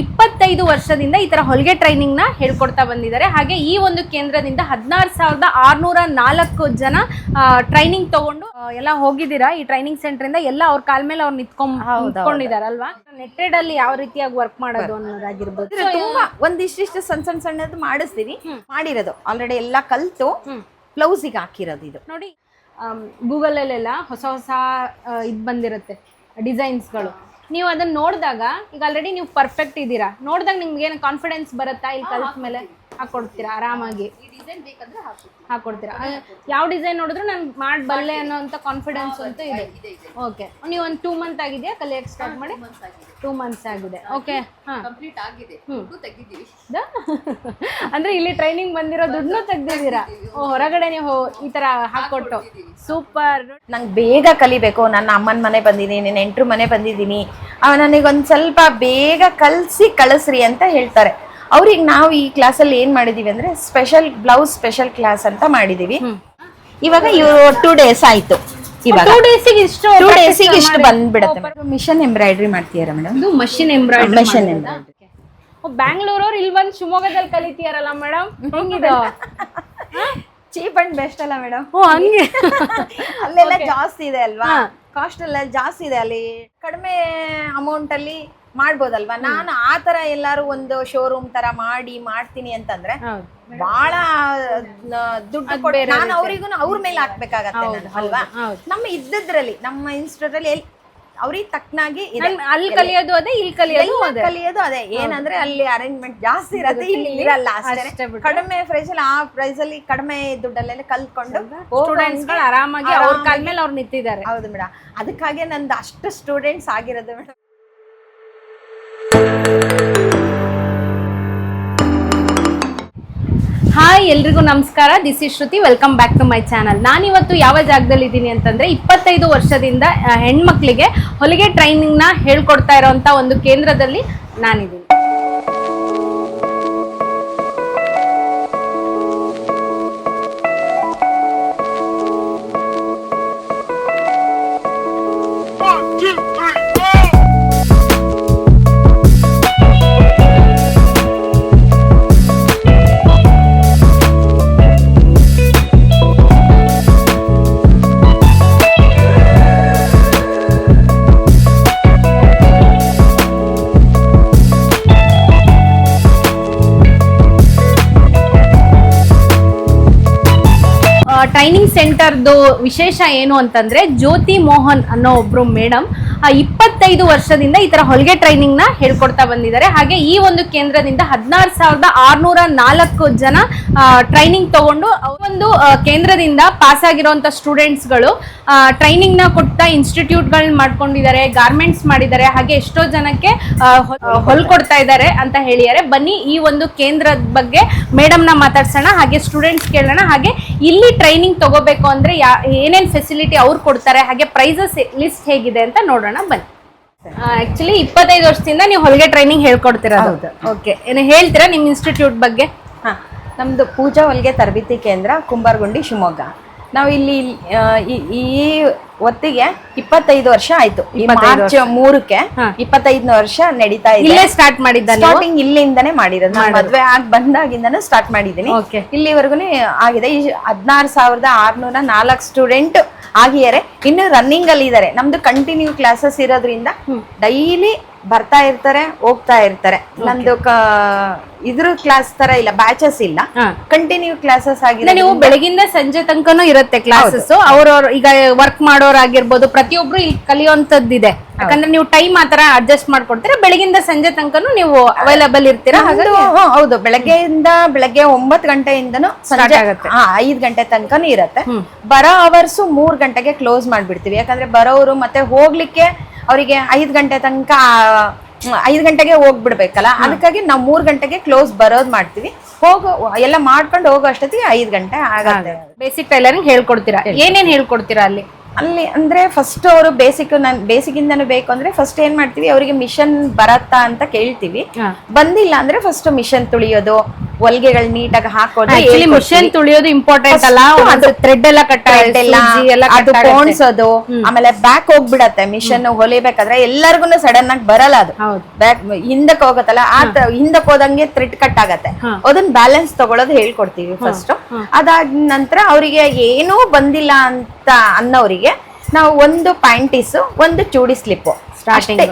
ಇಪ್ಪತ್ತೈದು ವರ್ಷದಿಂದ ಈ ತರ ಹೊಲಿಗೆ ಟ್ರೈನಿಂಗ್ನ ಹೇಳ್ಕೊಡ್ತಾ ಬಂದಿದ್ದಾರೆ. ಹಾಗೆ ಈ ಒಂದು ಕೇಂದ್ರದಿಂದ ಹದಿನಾರು ಸಾವಿರದ ಆರ್ನೂರ ನಾಲ್ಕು ಜನ ಟ್ರೈನಿಂಗ್ ತಗೊಂಡು ಎಲ್ಲ ಹೋಗಿದ್ದೀರಾ? ಈ ಟ್ರೈನಿಂಗ್ ಸೆಂಟರ್ ಇಂದ ಎಲ್ಲ ಅವ್ರ ಕಾಲ್ ಮೇಲೆ ಅವ್ರು ನಿಂತ್ಕೊಂಡ್ ನಿಂತ್ಕೊಂಡಿದಾರಲ್ವಾ ನೆಟ್ಟೆಡ್ ಅಲ್ಲಿ ಯಾವ ರೀತಿಯಾಗಿ ವರ್ಕ್ ಮಾಡೋದು ಅನ್ನೋದಾಗಿರ್ಬೋದು. ತುಂಬಾ ಒಂದಿಷ್ಟಿಷ್ಟು ಸಣ್ಣ ಸಣ್ಣ ಸಣ್ಣದು ಮಾಡಿಸ್ತೀವಿ ಮಾಡಿರೋದು. ಆಲ್ರೆಡಿ ಎಲ್ಲ ಕಲ್ತು. ಬ್ಲೌಸಿಗೆ ಹಾಕಿರೋದು ಇದು. ನೋಡಿ ಗೂಗಲ್ ಅಲ್ಲೆಲ್ಲ ಹೊಸ ಹೊಸ ಇದು ಬಂದಿರುತ್ತೆ. ಡಿಸೈನ್ಸ್ಗಳು ನೀವು ಅದನ್ನ ನೋಡಿದಾಗ ಈಗ ಆಲ್ರೆಡಿ ನೀವು ಪರ್ಫೆಕ್ಟ್ ಇದ್ದೀರಾ? ನೋಡಿದಾಗ ನಿಮ್ಗೆ ಏನು ಕಾನ್ಫಿಡೆನ್ಸ್ ಬರುತ್ತಾ ಇಲ್ಲಿ ಕಲಿತ ಮೇಲೆ? ಹಾಕೊಡ್ತೀರಾ ಆರಾಮಾಗಿ? ಹಾಕೊಡ್ತೀರಾ? ಯಾವ ಡಿಸೈನ್ ನೋಡಿದ್ರು ನಾನು ಮಾಡಬಲ್ಲೆ ಅನ್ನೋಂಥ ಕಾನ್ಫಿಡೆನ್ಸ್ ಅಂತೂ ಇದೆ. ಓಕೆ ನೀವು ಒಂದು ಟೂ ಮಂತ್ ಆಗಿದೆಯಾ? ಕಲಿಯಕ್ಕೆ ಸ್ಟಾರ್ಟ್ ಮಾಡಿ? ಟೂ ಮಂತ್ಸ್ ಆಗಿದೆ. ಓಕೆ ಹಾಂ ಕಂಪ್ಲೀಟ್ ಆಗಿದೆ. ಅಂದ್ರೆ ಇಲ್ಲಿ ಟ್ರೈನಿಂಗ್ ಬಂದಿರೋ ದುಡ್ಡು ತೆಗ್ದಿದ್ದೀರಾ? ಓ ಹೊರಗಡೆ ನೀವು ಈ ತರ ಹಾಕೊಟ್ಟು. ಸೂಪರ್ ನಂಗೆ ಬೇಗ ಕಲಿಬೇಕು. ನನ್ನ ಅಮ್ಮನ ಮನೆ ಬಂದಿದ್ದೀನಿ ನೆಂಟ್ರು ಮನೆ ಬಂದಿದ್ದೀನಿ. ನನಗೊಂದು ಸ್ವಲ್ಪ ಬೇಗ ಕಲಿಸಿ ಕಳಿಸ್ರಿ ಅಂತ ಹೇಳ್ತಾರೆ. ಅವ್ರಿಗೆ ನಾವು ಈ ಕ್ಲಾಸಲ್ಲಿ ಏನ್ ಮಾಡಿದೀವಿ ಅಂದ್ರೆ ಸ್ಪೆಷಲ್ ಬ್ಲೌಸ್ ಸ್ಪೆಷಲ್ ಕ್ಲಾಸ್ ಅಂತ ಮಾಡಿದೀವಿ. ಇವಾಗ ಇವರು ಟೂ ಡೇಸ್ ಆಯ್ತು. ಇವಾಗ ಟೂ ಡೇಸಿಗೆ ಇಷ್ಟು ಟೂ ಡೇಸಿಗೆ ಇಷ್ಟು ಬಂದ್ಬಿಡುತ್ತೆ ಮಿಷನ್ ಎಂಬ್ರಾಯ್ಡ್ರಿ ಮಾಡ್ತೀರಾ madam? Machine embroidery machine embroidery ಬ್ಯಾಂಗ್ಳೂರವ್ರು ಇಲ್ಲಿ ಬಂದು ಶಿವಮೊಗ್ಗದಲ್ಲಿ ಕಲಿತೀಯಾರಲ್ಲ ಮೇಡಮ್? ಹೆಂಗಿದು? ಚೀಪ್ ಅಂಡ್ ಬೆಸ್ಟ್ ಅಲ್ಲ ಮೇಡಮ್. ಓ ಹಂಗೆ. ಅಲ್ಲೆಲ್ಲ ಜಾಸ್ತಿ ಇದೆ ಅಲ್ವಾ? ಕಾಸ್ಟ್ ಎಲ್ಲ ಜಾಸ್ತಿ ಇದೆ ಅಲ್ಲಿ. ಕಡಿಮೆ ಅಮೌಂಟ್ ಅಲ್ಲಿ ಮಾಡ್ಬೋದಲ್ವಾ? ನಾನು ಆ ತರ ಎಲ್ಲಾರು ಒಂದು ಶೋರೂಮ್ ತರ ಮಾಡಿ ಮಾಡ್ತೀನಿ ಅಂತಂದ್ರೆ ಬಹಳ ದುಡ್ಡು ನಾನು ಅವರಿಗೂ ಅವ್ರ ಮೇಲೆ ಹಾಕ್ಬೇಕಾಗತ್ತೆ ಅಲ್ವಾ. ನಮ್ಮ ಇದ್ದದ್ರಲ್ಲಿ ನಮ್ಮ ಇನ್ಸ್ಟಿಟ್ಯೂಟ್ ಅಲ್ಲಿ ಅವ್ರಿಗೆ ತಕ್ಕನಾಗಿ ಅಲ್ಲಿ ಕಲಿಯೋದು ಅದೇ ಇಲ್ಲಿ ಕಲಿಯೋದು ಕಲಿಯೋದು ಅದೇ. ಏನಂದ್ರೆ ಅಲ್ಲಿ ಅರೇಂಜ್ಮೆಂಟ್ ಜಾಸ್ತಿ ಇರತ್ತೆ ಇಲ್ಲಿ ಇರಲ್ಲ ಅಷ್ಟೇ. ಕಡಿಮೆ ಪ್ರೈಸ್ ಅಲ್ಲಿ ಆ ಪ್ರೈಸ್ ಅಲ್ಲಿ ಕಡಿಮೆ ದುಡ್ಡಲ್ಲೆಲ್ಲ ಕಲ್ತ್ಕೊಂಡು ಸ್ಟೂಡೆಂಟ್ಸ್ ಆರಾಮಾಗಿ ಅವ್ರ ಕಾಲ ಮೇಲೆ ಅವ್ರು ನಿಂತಿದ್ದಾರೆ. ಹೌದು ಮೇಡಮ್ ಅದಕ್ಕಾಗೆ ನಂದು ಅಷ್ಟು ಸ್ಟೂಡೆಂಟ್ಸ್ ಆಗಿರೋದು ಮೇಡಮ್ ಹಾಯ್, ಎಲ್ರಿಗೂ ನಮಸ್ಕಾರ. This is Shruti welcome back to my channel ನಾನಿವತ್ತು ಯಾವ ಜಾಗದಲ್ಲಿ ಇದ್ದೀನಿ ಅಂತಂದ್ರೆ ಇಪ್ಪತ್ತೈದು ವರ್ಷದಿಂದ ಹೆಣ್ಮಕ್ಳಿಗೆ ಹೊಲಿಗೆ ಟ್ರೈನಿಂಗ್ನ ಹೇಳ್ಕೊಡ್ತಾ ಇರೋವಂಥ ಒಂದು ಕೇಂದ್ರದಲ್ಲಿ ನಾನಿದ್ದೀನಿ. ಸೆಂಟರ್ದು ವಿಶೇಷ ಏನು ಅಂತಂದ್ರೆ ಜ್ಯೋತಿ ಮೋಹನ್ ಅನ್ನೋ ಒಬ್ಬರು ಮೇಡಮ್. ಇಪ್ಪತ್ತೈದು ವರ್ಷದಿಂದ ಈ ತರ ಹೊಲಿಗೆ ಟ್ರೈನಿಂಗ್ನ ಹೇಳ್ಕೊಡ್ತಾ ಬಂದಿದ್ದಾರೆ. ಹಾಗೆ ಈ ಒಂದು ಕೇಂದ್ರದಿಂದ ಹದಿನಾರು ಸಾವಿರದ ಆರ್ನೂರ ನಾಲ್ಕು ಜನ ಟ್ರೈನಿಂಗ್ ತಗೊಂಡು ಒಂದು ಕೇಂದ್ರದಿಂದ ಪಾಸ್ ಆಗಿರುವಂತ ಸ್ಟೂಡೆಂಟ್ಸ್ಗಳು ಟ್ರೈನಿಂಗ್ನ ಕೊಡ್ತಾ ಇನ್ಸ್ಟಿಟ್ಯೂಟ್ ಗಳನ್ನ ಮಾಡ್ಕೊಂಡಿದ್ದಾರೆ ಗಾರ್ಮೆಂಟ್ಸ್ ಮಾಡಿದ್ದಾರೆ. ಹಾಗೆ ಎಷ್ಟೋ ಜನಕ್ಕೆ ಹೊಲ್ಕೊಡ್ತಾ ಇದ್ದಾರೆ ಅಂತ ಹೇಳಿದ್ದಾರೆ. ಬನ್ನಿ ಈ ಒಂದು ಕೇಂದ್ರದ ಬಗ್ಗೆ ಮೇಡಮ್ನ ಮಾತಾಡ್ಸೋಣ, ಹಾಗೆ ಸ್ಟೂಡೆಂಟ್ಸ್ ಕೇಳೋಣ. ಹಾಗೆ ಇಲ್ಲಿ ಟ್ರೈನಿಂಗ್ ತಗೋಬೇಕು ಅಂದ್ರೆ ಏನೇನ್ ಫೆಸಿಲಿಟಿ ಅವ್ರು ಕೊಡ್ತಾರೆ, ಹಾಗೆ ಪ್ರೈಸಸ್ ಲಿಸ್ಟ್ ಹೇಗಿದೆ ಅಂತ ನೋಡೋಣ. ಬನ್ನಿ. ಆಕ್ಚುಲಿ ಇಪ್ಪತ್ತೈದು ವರ್ಷದಿಂದ ನೀವು ಹೊಲಿಗೆ ಟ್ರೈನಿಂಗ್ ಹೇಳ್ಕೊಡ್ತೀರಾ ಹೌದು. ಓಕೆ ಏನು ಹೇಳ್ತೀರಾ ನಿಮ್ ಇನ್ಸ್ಟಿಟ್ಯೂಟ್ ಬಗ್ಗೆ? ಹಾ. ನಮ್ದು ಪೂಜಾ ಹೊಲಿಗೆ ತರಬೇತಿ ಕೇಂದ್ರ ಕುಂಬಾರಗುಂಡಿ ಶಿವಮೊಗ್ಗ. ನಾವು ಇಲ್ಲಿ ಈ- ಒತ್ತಿಗೆ ಹೊತ್ತಿಗೆ ಇಪ್ಪತ್ತೈದು ವರ್ಷ ಆಯ್ತು. ಮಾರ್ಚ್ ಮೂರಕ್ಕೆ ಇಪ್ಪತ್ತೈದನೇ ವರ್ಷ ನಡೀತಾ ಇದೆ. ಇಲ್ಲೇ ಸ್ಟಾರ್ಟ್ ಮಾಡಿದ್ದ ಸ್ಟಾರ್ಟಿಂಗ್ ಇಲ್ಲಿಂದಾನೇ ಮಾಡಿರೋದು. ಮದ್ವೆ ಆಗಿ ಬಂದಾಗಿಂದಾನು ಸ್ಟಾರ್ಟ್ ಮಾಡಿದ್ದೀನಿ. ಇಲ್ಲಿವರೆಗೂ ಆಗಿದೆ. ಈ ಹದಿನಾರು ಸಾವಿರದ ಆರ್ನೂರ ನಾಲ್ಕು ಸ್ಟೂಡೆಂಟ್ ಆಗಿದ್ದಾರೆ. ಇನ್ನು ರನ್ನಿಂಗ್ ಅಲ್ಲಿ ಇದ್ದಾರೆ. ನಮ್ದು ಕಂಟಿನ್ಯೂ ಕ್ಲಾಸಸ್ ಇರೋದ್ರಿಂದ ಡೈಲಿ ಬರ್ತಾ ಇರ್ತಾರೆ ಹೋಗ್ತಾ ಇರ್ತಾರೆ. ನಮ್ದು ಇದ್ರ ಕ್ಲಾಸ್ ತರ ಇಲ್ಲ ಬ್ಯಾಚಸ್ ಇಲ್ಲ. ಕಂಟಿನ್ಯೂ ಕ್ಲಾಸಸ್ ಆಗಿದೆ ನೀವು ಬೆಳಗಿಂದ ಸಂಜೆ ತನಕನೂ ಇರುತ್ತೆ ಕ್ಲಾಸಸ್ ಅವ್ರವ್ರ ಈಗ ವರ್ಕ್ ಮಾಡೋರಾಗಿರ್ಬೋದು ಪ್ರತಿಯೊಬ್ರು ಇಲ್ಲಿ ಕಲಿಯುವಂತದ್ದಿದೆ ಯಾಕಂದ್ರೆ ನೀವು ಟೈಮ್ ಆತರ ಅಡ್ಜಸ್ಟ್ ಮಾಡ್ಕೊಡ್ತೀರಾ ಬೆಳಗಿಂದ ಸಂಜೆ ತನಕನು ನೀವು ಅವೈಲಬಲ್ ಇರ್ತೀರಾ? ಹೌದು. ಬೆಳಗ್ಗೆಯಿಂದ ಬೆಳಗ್ಗೆ ಒಂಬತ್ತು ಗಂಟೆಯಿಂದನು ಸಂಜೆ ಐದ್ ಗಂಟೆ ತನಕನು ಇರತ್ತೆ. ಬರೋ ಅವರ್ಸ್ ಮೂರ್ ಗಂಟೆಗೆ ಕ್ಲೋಸ್ ಮಾಡ್ಬಿಡ್ತೀವಿ. ಯಾಕಂದ್ರೆ ಬರೋರು ಮತ್ತೆ ಹೋಗ್ಲಿಕ್ಕೆ ಅವರಿಗೆ ಐದ್ ಗಂಟೆ ತನಕ ಐದ್ ಗಂಟೆಗೆ ಹೋಗ್ಬಿಡ್ಬೇಕಲ್ಲ? ಅದಕ್ಕಾಗಿ ನಾವು ಮೂರ್ ಗಂಟೆಗೆ ಕ್ಲೋಸ್ ಬರೋದ್ ಮಾಡ್ತೀವಿ. ಹೋಗೋ ಎಲ್ಲ ಮಾಡ್ಕೊಂಡು ಹೋಗೋ ಅಷ್ಟೊತ್ತಿಗೆ ಐದು ಗಂಟೆ ಆಗುತ್ತೆ. ಬೇಸಿಕ್ ಟೈಲರಿಂಗ್ ಹೇಳ್ಕೊಡ್ತೀರಾ? ಏನೇನ್ ಹೇಳ್ಕೊಡ್ತೀರಾ ಅಲ್ಲಿ? ಅಲ್ಲಿ ಅಂದ್ರೆ ಫಸ್ಟ್ ಅವರು ಬೇಸಿಕ್ ನನ್ ಬೇಸಿಕ್ ಇಂದನು ಬೇಕು ಅಂದ್ರೆ ಫಸ್ಟ್ ಏನ್ ಮಾಡ್ತೀವಿ ಅವರಿಗೆ ಮಿಷನ್ ಬರತ್ತಾ ಅಂತ ಕೇಳ್ತೀವಿ. ಬಂದಿಲ್ಲ ಅಂದ್ರೆ ಫಸ್ಟ್ ಮಿಷನ್ ತುಳಿಯೋದು ಹೊಲ್ಗೆಗಳು ನೀಟಾಗಿ ಹಾಕೋದು ಮಿಷನ್ ತುಳಿಯೋದು ಇಂಪಾರ್ಟೆಂಟ್ ಅಲ್ಲ ಅದು ಥ್ರೆಡ್ ಎಲ್ಲ ಕಟ್ ಅದು ಪೋಣ್ಸೋದು ಆಮೇಲೆ ಬ್ಯಾಕ್ ಹೋಗ್ಬಿಡತ್ತೆ ಮಿಷನ್ ಹೊಲಿಬೇಕಾದ್ರೆ ಎಲ್ಲರಿಗೂ ಸಡನ್ ಆಗಿ ಬರಲ್ಲ ಅದು. ಬ್ಯಾಕ್ ಹಿಂದಕ್ಕೆ ಹೋಗತ್ತಲ್ಲ ಆ ಹಿಂದಕ್ಕೆ ಹೋದಂಗೆ ಥ್ರೆಡ್ ಕಟ್ ಆಗತ್ತೆ. ಅದನ್ನ ಬ್ಯಾಲೆನ್ಸ್ ತಗೊಳ್ಳೋದು ಹೇಳ್ಕೊಡ್ತೀವಿ ಫಸ್ಟ್ ಅದಾದ ನಂತರ ಅವರಿಗೆ ಏನೂ ಬಂದಿಲ್ಲ ಅಂತ ಅನ್ನೋರಿಗೆ ನಾವು ಒಂದು ಪ್ಯಾಂಟೀಸು ಒಂದು ಚೂಡಿ ಸ್ಲಿಪ್ಪು ಸ್ಟಾರ್ಟಿಂಗ್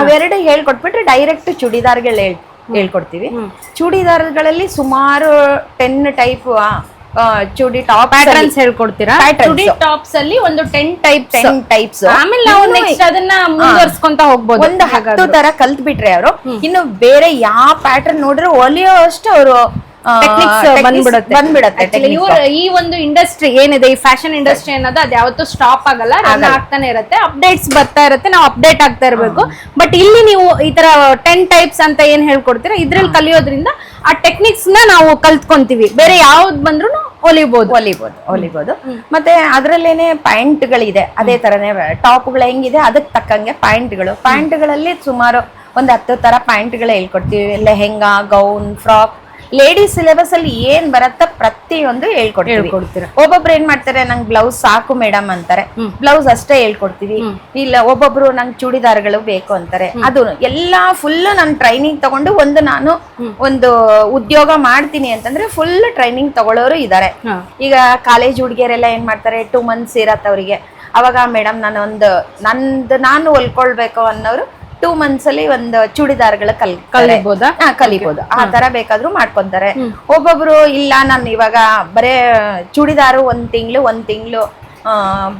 ಅವೆರಡು ಹೇಳ್ಕೊಟ್ಬಿಟ್ರೆ ಡೈರೆಕ್ಟ್ ಚೂಡಿದಾರ್ಗಳು ಹೇಳ್ ಹೇಳ್ಕೊಡ್ತೀವಿ. ಚೂಡಿದಾರ್ಗಳಲ್ಲಿ ಸುಮಾರು ten type chudi top patterns ಹೇಳ್ಕೊಡ್ತೀರಾ? Chudi tops ಅಲ್ಲಿ ಒಂದು ಟೆನ್ ಟೈಪ್ ಟೆನ್ ಟೈಪ್ಸ್ ಆಮೇಲೆ ನಾವು ನೆಕ್ಸ್ಟ್ ಅದನ್ನ ಮುಂದುವರ್ಸ್ಕೊಂತ ಹೋಗ್ಬೋದು. ಒಂದು ಹತ್ತು ತರ ಕಲ್ತ್ ಬಿಟ್ರೆ ಅವರು ಇನ್ನು ಬೇರೆ ಯಾವ ಪ್ಯಾಟರ್ನ್ ನೋಡ್ರೆ ಹೊಲಿಯೋ ಅಷ್ಟು ಅವರು ಬಂದ್ಬಿಡುತ್ತೆ. ಇವ್ರ ಈ ಒಂದು ಇಂಡಸ್ಟ್ರಿ ಏನಿದೆ ಈ ಫ್ಯಾಷನ್ ಇಂಡಸ್ಟ್ರಿ ಅನ್ನೋದು ಅದು ಯಾವತ್ತೂ ಸ್ಟಾಪ್ ಆಗಲ್ಲ ರನ್ ಆಗ್ತಾನೆ ಇರುತ್ತೆ. ಅಪ್ಡೇಟ್ಸ್ ಬರ್ತಾ ಇರುತ್ತೆ ನಾವು ಅಪ್ಡೇಟ್ ಆಗ್ತಾ ಇರಬೇಕು. ಬಟ್ ಇಲ್ಲಿ ನೀವು ಈ ತರ ಟೆನ್ ಟೈಪ್ಸ್ ಅಂತ ಏನ್ ಹೇಳ್ಕೊಡ್ತೀರಾ ಇದ್ರಲ್ಲಿ ಕಲಿಯೋದ್ರಿಂದ ಆ ಟೆಕ್ನಿಕ್ಸ್ನ ನಾವು ಕಲ್ತ್ಕೊಂತೀವಿ. ಬೇರೆ ಯಾವ್ದು ಬಂದ್ರು ಹೊಲಿಬಹುದು ಹೊಲಿಬೋದು ಹೊಲಿಬೋದು ಮತ್ತೆ ಅದ್ರಲ್ಲೇನೆ ಪ್ಯಾಂಟ್ಗಳಿದೆ. ಅದೇ ತರನೇ ಟಾಪ್ಗಳು ಹೆಂಗಿದೆ ಅದಕ್ಕೆ ತಕ್ಕಂಗೆ ಪಾಯಿಂಟ್ಗಳಲ್ಲಿ ಸುಮಾರು ಒಂದ್ ಹತ್ತು ತರ ಪ್ಯಾಂಟ್ಗಳು ಹೇಳ್ಕೊಡ್ತೀವಿ. Lehenga gown frock ladies syllabus ಅಲ್ಲಿ ಏನ್ ಬರತ್ತ ಪ್ರತಿಯೊಂದು ಹೇಳ್ಕೊಡ್ತೀವಿ. ಒಬ್ಬೊಬ್ರು ಏನ್ ಮಾಡ್ತಾರೆ ನಂಗ್ ಬ್ಲೌಸ್ ಸಾಕು ಮೇಡಮ್ ಅಂತಾರೆ. ಬ್ಲೌಸ್ ಅಷ್ಟೇ ಹೇಳ್ಕೊಡ್ತೀವಿ. ಇಲ್ಲ ಒಬ್ಬೊಬ್ರು ನಂಗ್ ಚೂಡಿದಾರ್ಗಳು ಬೇಕು ಅಂತಾರೆ. ಅದು ಎಲ್ಲಾ ಫುಲ್ ನಾನು ಟ್ರೈನಿಂಗ್ ತಗೊಂಡು ಒಂದು ನಾನು ಒಂದು ಉದ್ಯೋಗ ಮಾಡ್ತೀನಿ ಅಂತಂದ್ರೆ ಫುಲ್ ಟ್ರೈನಿಂಗ್ ತಗೊಳ್ಳೋರು ಇದಾರೆ. ಈಗ ಕಾಲೇಜ್ ಹುಡುಗಿಯರೆಲ್ಲ ಏನ್ ಮಾಡ್ತಾರೆ ಟೂ ಮಂತ್ಸ್ ಇರತ್ತವ್ರಿಗೆ ಅವರಿಗೆ. ಅವಾಗ ಮೇಡಮ್ ನಾನು ಒಂದು ನಂದು ನಾನು ಹೊಲ್ಕೊಳ್ಬೇಕು ಅನ್ನೋರು ಟೂ ಮಂತ್ಸ್ ಅಲ್ಲಿ ಒಂದು ಚೂಡಿದಾರ್ಗಳ ಕಲ್ ಕಲಿಬೋದಾ? ಹಾ, ಕಲಿಬೋದು. ಆ ತರ ಬೇಕಾದ್ರೂ ಮಾಡ್ಕೊಂತಾರೆ. ಒಬ್ಬೊಬ್ರು ಇಲ್ಲ ನಾನು ಇವಾಗ ಬರೇ ಚೂಡಿದಾರು ಒಂದ್ ತಿಂಗಳು ಒಂದ್ ತಿಂಗಳು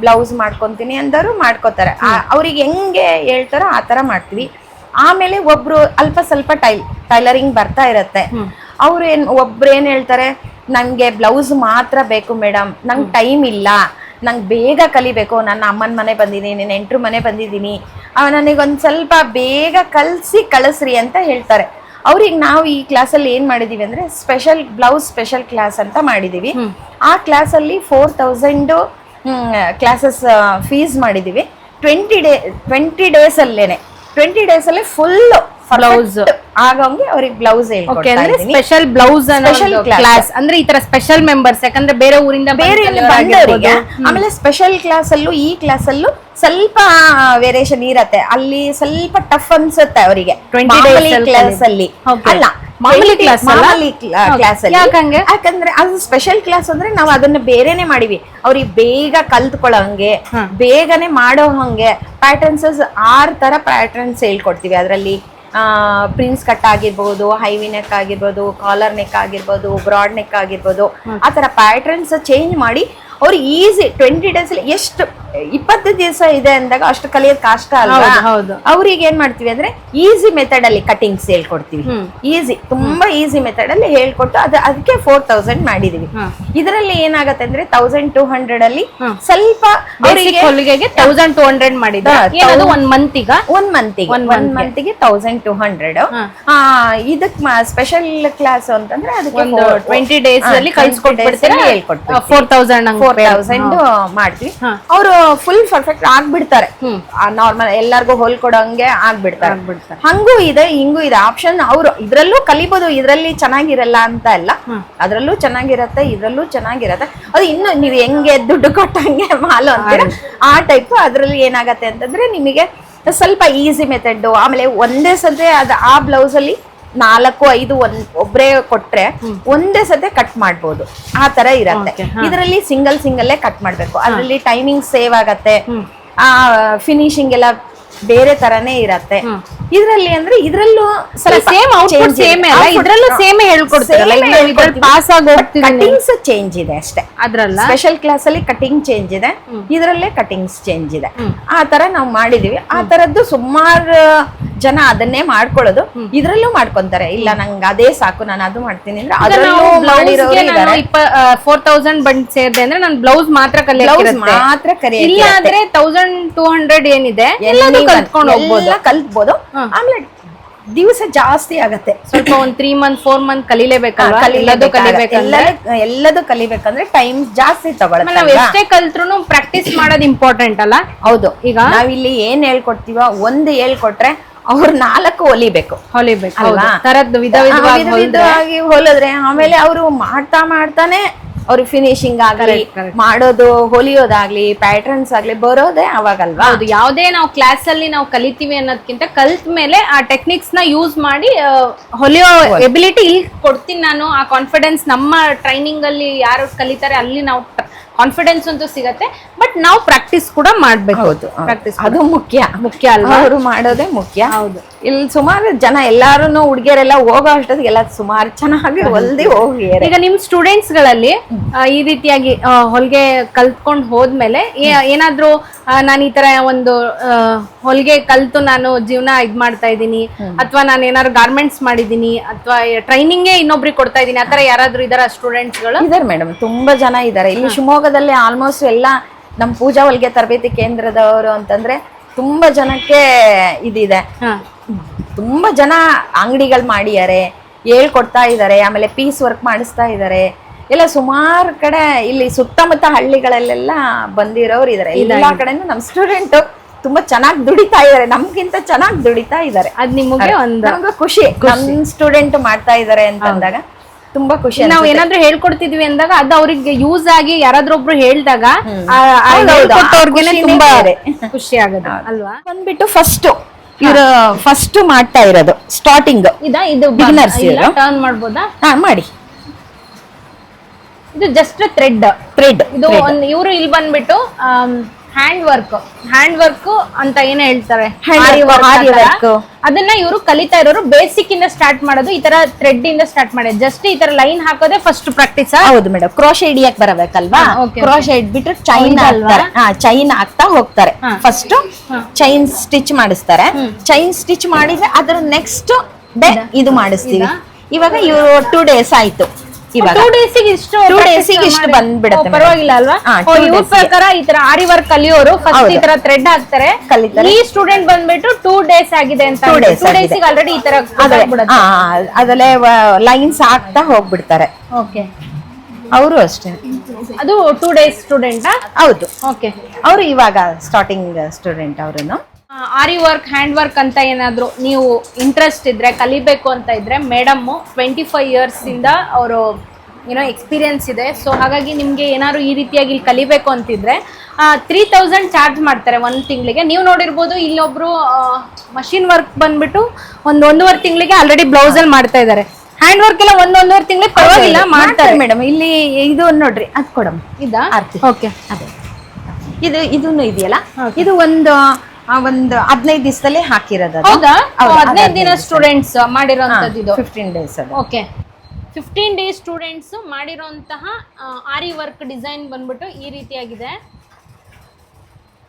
ಬ್ಲೌಸ್ ಮಾಡ್ಕೊಂತೀನಿ ಅಂದವರು ಮಾಡ್ಕೋತಾರೆ. ಅವ್ರಿಗೆ ಹೆಂಗೆ ಹೇಳ್ತಾರೋ ಆ ತರ ಮಾಡ್ತೀವಿ. ಆಮೇಲೆ ಒಬ್ರು ಅಲ್ಪ ಸ್ವಲ್ಪ ಟೈಲ್ ಟೈಲರಿಂಗ್ ಬರ್ತಾ ಇರತ್ತೆ. ಅವ್ರು ಏನ್ ಒಬ್ರು ಏನ್ ಹೇಳ್ತಾರೆ ನಂಗೆ ಬ್ಲೌಸ್ ಮಾತ್ರ ಬೇಕು ಮೇಡಮ್. ನಂಗೆ ಟೈಮ್ ಇಲ್ಲ. ನಂಗೆ ಬೇಗ ಕಲಿಬೇಕು. ನನ್ನ ಅಮ್ಮನ ಮನೆ ಬಂದಿದ್ದೀನಿ ನೆಂಟರು ಮನೆ ಬಂದಿದ್ದೀನಿ ನನಗೊಂದು ಸ್ವಲ್ಪ ಬೇಗ ಕಲಿಸಿ ಕಳಿಸ್ರಿ ಅಂತ ಹೇಳ್ತಾರೆ. ಅವ್ರಿಗೆ ನಾವು ಈ ಕ್ಲಾಸಲ್ಲಿ ಏನು ಮಾಡಿದ್ದೀವಿ ಅಂದರೆ ಸ್ಪೆಷಲ್ ಬ್ಲೌಸ್ ಸ್ಪೆಷಲ್ ಕ್ಲಾಸ್ ಅಂತ ಮಾಡಿದ್ದೀವಿ ಆ ಕ್ಲಾಸಲ್ಲಿ ಫೋರ್ ತೌಸಂಡು ಕ್ಲಾಸಸ್ ಫೀಸ್ ಮಾಡಿದ್ದೀವಿ ಟ್ವೆಂಟಿ ಡೇ ಟ್ವೆಂಟಿ ಡೇಸಲ್ಲೇ ಟ್ವೆಂಟಿ ಡೇಸಲ್ಲೇ ಫುಲ್ Blouse. ಆಗಂಗೆ ಅವ್ರಿಗೆ ಬ್ಲೌಸ್ ಓಕೆ ಅಂದ್ರೆ ಸ್ಪೆಷಲ್ ಬ್ಲೌಸ್ ಸ್ಪೆಷಲ್. ಕ್ಲಾಸ್ ಅಂದ್ರೆ ಈ ತರ ಸ್ಪೆಷಲ್ ಮೆಂಬರ್ಸ್ ಯಾಕಂದ್ರೆ ಬೇರೆ ಊರಿಂದ ಬೇರೆ ಬಂದವರಿಗೆ ಆಮೇಲೆ ಸ್ಪೆಷಲ್ ಕ್ಲಾಸ್ ಅಲ್ಲೂ ಈ ಕ್ಲಾಸ್ ಅಲ್ಲೂ ಸ್ವಲ್ಪ ವೇರಿಯೇಷನ್ ಇರತ್ತೆ. ಅಲ್ಲಿ ಸ್ವಲ್ಪ ಟಫ್ ಅನ್ಸುತ್ತೆ ಅವರಿಗೆ. 20 days ಕ್ಲಾಸ್ ಅಲ್ಲಿ ಅಲ್ಲ. ಮಾಮೂಲಿ ಕ್ಲಾಸ್ ಮಾಮೂಲಿ ಕ್ಲಾಸ್ ಅಲ್ಲಿ. ಯಾಕಂಗೆ? ಯಾಕಂದ್ರೆ ಅದು ಸ್ಪೆಷಲ್ ಕ್ಲಾಸ್ ಅಂದ್ರೆ ನಾವು ಅದನ್ನ ಬೇರೆನೆ ಮಾಡಿವಿ. ಅವ್ರಿಗೆ ಬೇಗ ಕಲ್ತ್ಕೊಳ್ಳೋಂಗೆ ಬೇಗನೆ ಮಾಡೋ ಹಂಗೆ ಪ್ಯಾಟರ್ನ್ಸ್ ಆರ್ ತರ ಪ್ಯಾಟರ್ನ್ಸ್ ಹೇಳ್ಕೊಡ್ತೀವಿ ಅದರಲ್ಲಿ. ಪ್ರಿನ್ಸ್ ಕಟ್ ಆಗಿರ್ಬೋದು ಹೈವಿ ನೆಕ್ ಆಗಿರ್ಬೋದು ಕಾಲರ್ ನೆಕ್ ಆಗಿರ್ಬೋದು ಬ್ರಾಡ್ ನೆಕ್ ಆಗಿರ್ಬೋದು ಆ ಥರ ಪ್ಯಾಟ್ರನ್ಸ್ ಚೇಂಜ್ ಮಾಡಿ ಅವ್ರು ಈಸಿ ಟ್ವೆಂಟಿ ಡೇಸಲ್ಲಿ ಎಷ್ಟು ಇಪ್ಪತ್ತು ದಿವಸ ಇದೆ ಅಂದಾಗ ಅಷ್ಟು ಕಲಿಯೋದ್ ಕಷ್ಟ ಅಲ್ವಾ. ಅವ್ರಿಗೆ ಏನ್ ಮಾಡ್ತೀವಿ ಅಂದ್ರೆ ಈಸಿ ಮೆಥಡ್ ಅಲ್ಲಿ ಕಟಿಂಗ್ಸ್ ಹೇಳ್ಕೊಡ್ತೀವಿ. ಈಸಿ ತುಂಬಾ ಈಸಿ ಮೆಥಡ್ ಅಲ್ಲಿ ಹೇಳ್ಕೊಟ್ಟು ಅದು ಅದಕ್ಕೆ ಫೋರ್ ತೌಸಂಡ್ ಮಾಡಿದೀವಿ. ಇದರಲ್ಲಿ ಏನಾಗತ್ತೆ ಅಂದ್ರೆ ತೌಸಂಡ್ ಟೂ ಹಂಡ್ರೆಡ್ ಅಲ್ಲಿ ಸ್ವಲ್ಪ ಹೊಲಿಗೆಗೆ ತೌಸಂಡ್ ಟೂ ಹಂಡ್ರೆಡ್ ಮಾಡಿದ್ರೆ ಒಂದ್ ಮಂತ್ ಈಗ? ಒಂದ್ ಮಂತ್ ಒಂದ್ ಮಂತಿಗೆ ಒಂದ್ ಒಂದ್ month ಗೆ. ತೌಸಂಡ್ ಟೂ ಹಂಡ್ರೆಡ್ ಇದಕ್ ಸ್ಪೆಷಲ್ ಕ್ಲಾಸ್ ಅಂತಂದ್ರೆ ಅದಕ್ಕೆ ಒಂದು ಟ್ವೆಂಟಿ ಡೇಸ್ ಅಲ್ಲಿ ಕಳ್ಸಿಕೊಟ್ಬಿಡ್ತೀರಾ? ಹೇಳ್ಕೊಡ್ತೀವಿ ಫೋರ್ ತೌಸಂಡ್ ಫೋರ್ ತೌಸಂಡ್ ಮಾಡ್ತೀವಿ. ಅವರು ಫುಲ್ ಪರ್ಫೆಕ್ಟ್ ಆಗ್ಬಿಡ್ತಾರೆ. ನಾರ್ಮಲ್ ಎಲ್ಲಾರ್ಗು ಹೊಲ್ಕೊಡಂಗೆ ಆಗ್ಬಿಡ್ತಾರೆ. ಆಗ್ಬಿಡ್ತಾರೆ. ಹಂಗೂ ಇದೆ ಹಿಂಗೂ ಇದೆ. ಆಪ್ಷನ್ ಅವರು ಇದ್ರಲ್ಲೂ ಕಲಿಬಹುದು ಇದ್ರಲ್ಲಿ ಚೆನ್ನಾಗಿರಲ್ಲ ಅಂತ ಅಲ್ಲ. ಅದ್ರಲ್ಲೂ ಚೆನ್ನಾಗಿರತ್ತೆ ಇದ್ರಲ್ಲೂ ಚೆನ್ನಾಗಿರತ್ತೆ. ಅದು ಇನ್ನು ನೀವು ಹೆಂಗೆ ದುಡ್ಡು ಕೊಟ್ಟಂಗೆ ಮಾಲು ಅಂತೀರ ಆ ಟೈಪ್ ಅದ್ರಲ್ಲಿ ಏನಾಗತ್ತೆ ಅಂತಂದ್ರೆ ನಿಮಗೆ ಸ್ವಲ್ಪ ಈಸಿ ಮೆಥಡ್ ಆಮೇಲೆ ಒಂದೇ ಸದ್ಯ ಅದು ಆ ಬ್ಲೌಸ್ ಅಲ್ಲಿ ನಾಲ್ಕು ಐದು ಒಂದ್ ಒಬ್ರೇ ಕೊಟ್ರೆ ಒಂದೇ ಸತೆ ಕಟ್ ಮಾಡ್ಬೋದು. ಆ ತರ ಇರತ್ತೆ. ಇದರಲ್ಲಿ ಸಿಂಗಲ್ ಸಿಂಗಲ್ಲೇ ಕಟ್ ಮಾಡ್ಬೇಕು. ಅದರಲ್ಲಿ ಟೈಮಿಂಗ್ ಸೇವ್ ಆಗತ್ತೆ. ಆ ಫಿನಿಶಿಂಗ್ ಎಲ್ಲ ಬೇರೆ ತರಾನೇ ಇರತ್ತೆ. ಇದ್ರಲ್ಲಿ ಅಂದ್ರೆ ಇದ್ರಲ್ಲೂ ಸೇಮ್ ಔಟ್ಪುಟ್ ಸೇಮ್ ಅಲ್ಲ ಇದ್ರಲ್ಲೂ ಸೇಮ್ ಇದ್ರಲ್ಲಿ ಪಾಸ್ ಆಗಿ ಕಟಿಂಗ್ಸ್ ಚೇಂಜ್ ಇದೆ ಅಷ್ಟೇ. ಅದ್ರಲ್ಲ? ಸ್ಪೆಷಲ್ ಕ್ಲಾಸ್ ಅಲ್ಲಿ ಕಟಿಂಗ್ ಚೇಂಜ್ ಇದೆ. ಇದರಲ್ಲೇ ಕಟಿಂಗ್ಸ್ ಚೇಂಜ್ ಇದೆ. ಆ ತರ ನಾವು ಮಾಡಿದೀವಿ. ಆ ತರದ್ದು ಸುಮಾರು ಜನ ಅದನ್ನೇ ಮಾಡ್ಕೊಳ್ಳೋದು. ಇದ್ರಲ್ಲೂ ಮಾಡ್ಕೊಂತಾರೆ. ಇಲ್ಲ ನಂಗೆ ಅದೇ ಸಾಕು ನಾನು ಅದು ಮಾಡ್ತೀನಿ ಅಂದ್ರೆ ಫೋರ್ ತೌಸಂಡ್ ಬಂದ್ ಸೇರಿದೆ ಅಂದ್ರೆ ನಾನು ಬ್ಲೌಸ್ ಮಾತ್ರ ಬ್ಲೌಸ್ ಮಾತ್ರ ಇಲ್ಲ ಕರಿಯಕ್ಕೆ ಆದ್ರೆ ತೌಸಂಡ್ ಟೂ ಹಂಡ್ರೆಡ್ ಏನಿದೆ ಎಲ್ಲದೂ ಕಲ್ತ್ಕೊಂಡು ಹೋಗ್ಬೋದು. ಕಲ್ತ್ಬೋದು. ಆಮೇಲೆ ದಿವಸ ಜಾಸ್ತಿ ಆಗತ್ತೆ. ಸ್ವಲ್ಪ ಒಂದ್ ತ್ರೀ ಮಂತ್ ಫೋರ್ ಮಂತ್ ಕಲಿಲೇಬೇಕು ಎಲ್ಲದು ಕಲಿಬೇಕಂದ್ರೆ? ಎಲ್ಲದೂ- ಎಲ್ಲದೂ ಕಲಿಬೇಕಂದ್ರೆ ಟೈಮ್ ಜಾಸ್ತಿ ಆಮೇಲೆ ನಾವ್ ಎಷ್ಟೇ ಕಲ್ತ್ರು ಪ್ರಾಕ್ಟೀಸ್ ಮಾಡೋದು ಇಂಪಾರ್ಟೆಂಟ್ ಅಲ್ಲ? ಹೌದು. ಈಗ? ನಾವಿಲ್ಲಿ ಏನ್ ಹೇಳ್ಕೊಡ್ತೀವ ಒಂದ್ ಹೇಳ್ಕೊಟ್ರೆ ಅವ್ರು ನಾಲ್ಕು ಹೊಲಿಬೇಕು. ಹೊಲಿಬೇಕು ಅಲ್ವಾ? ತರದ್ದು ವಿಧ ವಿಧವಾಗಿ ವಿಧ ವಿಧವಾಗಿ ಹೊಲಿದ್ರೆ. ಆಮೇಲೆ ಅವರು ಮಾಡ್ತಾ ಮಾಡ್ತಾನೆ ಅವ್ರ ಫಿನಿಶಿಂಗ್ ಆಗ್ಲಿ. ಮಾಡೋದು ಹೊಲಿಯೋದಾಗ್ಲಿ ಪ್ಯಾಟರ್ನ್ಸ್ ಆಗ್ಲಿ ಬರೋದೇ ಅವಾಗಲ್ವಾ? ಅದು ಯಾವುದೇ ನಾವು ಕ್ಲಾಸ್ ಅಲ್ಲಿ ನಾವು ಕಲಿತೀವಿ ಅನ್ನೋದಕ್ಕಿಂತ ಕಲ್ತ ಮೇಲೆ ಆ ಟೆಕ್ನಿಕ್ಸ್ನ ಯೂಸ್ ಮಾಡಿ ಹೊಲಿಯೋ ಎಬಿಲಿಟಿ ಇಲ್ಲಿ ಕೊಡ್ತೀನಿ ನಾನು. ಆ ಕಾನ್ಫಿಡೆನ್ಸ್ ನಮ್ಮ ಟ್ರೈನಿಂಗ್ ಅಲ್ಲಿ ಯಾರು ಕಲಿತಾರೆ ಅಲ್ಲಿ ನಾವು ಕಾನ್ಫಿಡೆನ್ಸ್ ಅಂತೂ ಸಿಗತ್ತೆ ಬಟ್ ನಾವು ಪ್ರಾಕ್ಟೀಸ್ ಕೂಡ ಮಾಡ್ಬೇಕು. ಪ್ರಾಕ್ಟೀಸ್ ಅದು ಮುಖ್ಯ. ಮುಖ್ಯ ಅಲ್ಲ ಅವರು ಮಾಡೋದೇ ಮುಖ್ಯ. ಹೌದು. ಇಲ್ಲಿ ಸುಮಾರು ಜನ ಎಲ್ಲಾರು ಹುಡುಗಿಯರೆಲ್ಲ ಹೋಗೋ ಅಷ್ಟೊತ್ತಿಗೆ ಎಲ್ಲ ಸುಮಾರು ಚೆನ್ನಾಗಿ ಹೊಲ್ದಿ ಹೋಗಿ ಈಗ ನಿಮ್ ಸ್ಟೂಡೆಂಟ್ಸ್ಗಳಲ್ಲಿ ಈ ರೀತಿಯಾಗಿ ಹೊಲಿಗೆ ಕಲ್ತ್ಕೊಂಡ್ ಹೋದ್ಮೇಲೆ ಏನಾದ್ರೂ ನಾನು ಈ ತರ ಒಂದು ಹೊಲಿಗೆ ಕಲ್ತು ನಾನು ಜೀವನ ಇದ್ ಮಾಡ್ತಾ ಇದ್ದೀನಿ ಅಥವಾ ನಾನು ಏನಾದ್ರು ಗಾರ್ಮೆಂಟ್ಸ್ ಮಾಡಿದೀನಿ ಅಥವಾ ಟ್ರೈನಿಂಗ್ ಇನ್ನೊಬ್ರಿಗೆ ಕೊಡ್ತಾ ಇದ್ದೀನಿ ಆತರ ಯಾರಾದ್ರೂ ಇದಾರ ಸ್ಟೂಡೆಂಟ್ಸ್ಗಳು? ಇದಾರೆ ಮೇಡಮ್ ತುಂಬಾ ಜನ ಇದ್ದಾರೆ ಇಲ್ಲಿ ಶಿವಮೊಗ್ಗದಲ್ಲಿ ಆಲ್ಮೋಸ್ಟ್ ಎಲ್ಲ ನಮ್ಮ ಪೂಜಾ ಹೊಲಿಗೆ ತರಬೇತಿ ಕೇಂದ್ರದವರು ಅಂತಂದ್ರೆ ತುಂಬಾ ಜನಕ್ಕೆ ಇದಿದೆ. ತುಂಬಾ ಜನ ಅಂಗಡಿಗಳು ಮಾಡಿದ್ದಾರೆ ಹೇಳ್ಕೊಡ್ತಾ ಇದ್ದಾರೆ ಆಮೇಲೆ ಪೀಸ್ ವರ್ಕ್ ಮಾಡಿಸ್ತಾ ಇದ್ದಾರೆ. ಎಲ್ಲ ಸುಮಾರು ಕಡೆ ಇಲ್ಲಿ ಸುತ್ತಮುತ್ತ ಹಳ್ಳಿಗಳಲ್ಲೆಲ್ಲ ಬಂದಿರೋರು ಇದಾರೆ. ಎಲ್ಲಾ ಕಡೆನೂ ನಮ್ಮ ಸ್ಟೂಡೆಂಟ್ ತುಂಬಾ ಚೆನ್ನಾಗಿ ದುಡಿತಾ ಇದಾರೆ. ನಮ್ಗಿಂತ ಚೆನ್ನಾಗಿ ದುಡಿತಾ ಇದ್ದಾರೆ. ಅದ್ ನಿಮಗೆ ಒಂದು ಖುಷಿ. ನಮ್ ಸ್ಟೂಡೆಂಟ್ ಮಾಡ್ತಾ ಇದಾರೆ ಅಂತ ಅಂದಾಗ ತುಂಬಾ ಖುಷಿ ನಾವು. ಏನಾದ್ರೂ ಹೇಳ್ಕೊಡ್ತಿದ್ವಿ ಅಂದಾಗ ಅದು ಅವ್ರಿಗೆ ಯೂಸ್ ಆಗಿ ಯಾರಾದ್ರೂ ಒಬ್ರು ಹೇಳ್ದಾಗ ತುಂಬಾ. ಖುಷಿ ಆಗುತ್ತೆ ಅಲ್ವಾ? ಬಂದ್ಬಿಟ್ಟು ಫಸ್ಟ್ ಇವ್ರು ಫಸ್ಟ್ ಮಾಡ್ತಾ ಇರೋದು ಸ್ಟಾರ್ಟಿಂಗ್ ಇದಾ? ಇದು ಬಿಗಿನರ್ಸ್. ಟರ್ನ್ ಮಾಡ್ಬೋದಾ? ಹಾ ಮಾಡಿ. ಇದು ಜಸ್ಟ್ ಥ್ರೆಡ್ ಥ್ರೆಡ್ ಇದು ಒಂದ್ ಇವರು ಇಲ್ಲಿ ಬಂದ್ಬಿಟ್ಟು ಹ್ಯಾಂಡ್ ವರ್ಕ್ ಹ್ಯಾಂಡ್ ವರ್ಕ್ ಅಂತ ಏನ್ ಹೇಳ್ತಾರೆ. ಅದನ್ನ ಇವರು ಕಲಿತಾ ಇರೋರು ಬೇಸಿಕ್ ಇಂದ ಸ್ಟಾರ್ಟ್ ಮಾಡೋದು ಈ ತರ ಥ್ರೆಡ್ ಇಂದ ಸ್ಟಾರ್ಟ್ ಮಾಡೋದು. ಜಸ್ಟ್ ಈ ತರ ಲೈನ್ ಹಾಕೋದೇ ಫಸ್ಟ್ ಪ್ರಾಕ್ಟೀಸ್ ಹೌದು ಮೇಡಮ್ ಕ್ರೋಶ್ ಇಡಿಯಕ್ ಬರಬೇಕಲ್ವಾ? ಕ್ರೋಶ್ ಹಿಡ್ಬಿಟ್ಟು ಚೈನ್ ಚೈನ್ ಹಾಕ್ತಾ ಹೋಗ್ತಾರೆ. ಫಸ್ಟ್ ಚೈನ್ ಸ್ಟಿಚ್ ಮಾಡಿಸ್ತಾರೆ. ಚೈನ್ ಸ್ಟಿಚ್ ಮಾಡಿದ್ರೆ ಅದ್ರ ನೆಕ್ಸ್ಟ್ ಇದು. ಮಾಡಿಸ್ತೀವಿ. ಇವಾಗ ಇವರು ಟೂ ಡೇಸ್ ಆಯ್ತು. ಇವಾಗ ಟೂ ಡೇಸ್ ಇಷ್ಟು Two practice days ಗೆ ಇಷ್ಟು ಬಂದ್ಬಿಡತ್ತೆ ಪರವಾಗಿಲ್ಲ ಅಲ್ವಾ? ಇವ್ರ ಪ್ರಕಾರ ಈ ತರ ಆರಿ ವರ್ಕ್ ಕಲಿಯೋರು ಫಸ್ಟ್ ಈ ತರ ಥ್ರೆಡ್ ಹಾಕ್ತಾರೆ. ಕಲಿತಾರೆ. ಈ ಸ್ಟೂಡೆಂಟ್ ಬಂದ್ಬಿಟ್ಟು ಟೂ ಡೇಸ್ ಆಗಿದೆ ಅಂತ ಟೂ. ಡೇಸ್ ಆಲ್ರೆಡಿ ಈ ತರ ಅದಲ್ಲೇ ಲೈನ್ಸ್ ಹಾಕ್ತಾ ಹೋಗ್ಬಿಡ್ತಾರೆ. ಓಕೆ ಅವರು ಅಷ್ಟೇ. ಅದು ಟೂ ಡೇಸ್ ಸ್ಟೂಡೆಂಟ್ ಹೌದು. ಓಕೆ ಅವರು ಇವಾಗ ಸ್ಟಾರ್ಟಿಂಗ್ ಸ್ಟೂಡೆಂಟ್ ಅವರನ್ನು. ಆರಿ ವರ್ಕ್ ಹ್ಯಾಂಡ್ ವರ್ಕ್ ಅಂತ ಏನಾದರೂ ನೀವು ಇಂಟ್ರೆಸ್ಟ್ ಇದ್ರೆ ಕಲಿಬೇಕು ಅಂತ ಇದ್ರೆ ಮೇಡಮ್ಮು ಟ್ವೆಂಟಿ ಫೈವ್ ಇಯರ್ಸ್ ಇಂದ ಅವರು ಏನೋ ಎಕ್ಸ್ಪೀರಿಯನ್ಸ್ ಇದೆ. ಸೊ ಹಾಗಾಗಿ ನಿಮಗೆ ಏನಾದ್ರು ಈ ರೀತಿಯಾಗಿ ಇಲ್ಲಿ ಕಲಿಬೇಕು ಅಂತಿದ್ರೆ ತ್ರೀ ತೌಸಂಡ್ ಚಾರ್ಜ್ ಮಾಡ್ತಾರೆ ಒಂದು ತಿಂಗಳಿಗೆ. ನೀವು ನೋಡಿರ್ಬೋದು ಇಲ್ಲೊಬ್ರು ಮಷಿನ್ ವರ್ಕ್ ಬಂದ್ಬಿಟ್ಟು ಒಂದು ಒಂದೂವರೆ ತಿಂಗಳಿಗೆ ಆಲ್ರೆಡಿ ಬ್ಲೌಸಲ್ಲಿ ಮಾಡ್ತಾ ಇದ್ದಾರೆ ಹ್ಯಾಂಡ್ ವರ್ಕ್ ಎಲ್ಲ ಒಂದ್ ಒಂದೂವರೆ ತಿಂಗಳಿಗೆ ಪರವಾಗಿಲ್ಲ ಮಾಡ್ತಾರೆ. ಮೇಡಮ್. ಇಲ್ಲಿ ಇದು ನೋಡ್ರಿ ಅದು ಕೊಡಮ್ ಇದಾ? ಓಕೆ ಅದೇ. ಇದು ಇದನ್ನು ಇದೆಯಲ್ಲ? ಇದು ಒಂದು ಒಂದು ಹದಿನೈದು ದಿವಸದಲ್ಲಿ ಹಾಕಿರೋದು ಹೌದಾ? ಹದಿನೈದು ದಿನ ಸ್ಟೂಡೆಂಟ್ಸ್ ಮಾಡಿರೋಂಥದ್ದು ಇದು. ಫಿಫ್ಟೀನ್ ಡೇಸ್ ಅದು. ಓಕೆ. ಫಿಫ್ಟೀನ್ ಡೇಸ್ ಸ್ಟೂಡೆಂಟ್ಸ್ ಮಾಡಿರೋಂತಹ ಆರಿ ವರ್ಕ್ ಡಿಸೈನ್ ಬಂದ್ಬಿಟ್ಟು ಈ ರೀತಿಯಾಗಿದೆ.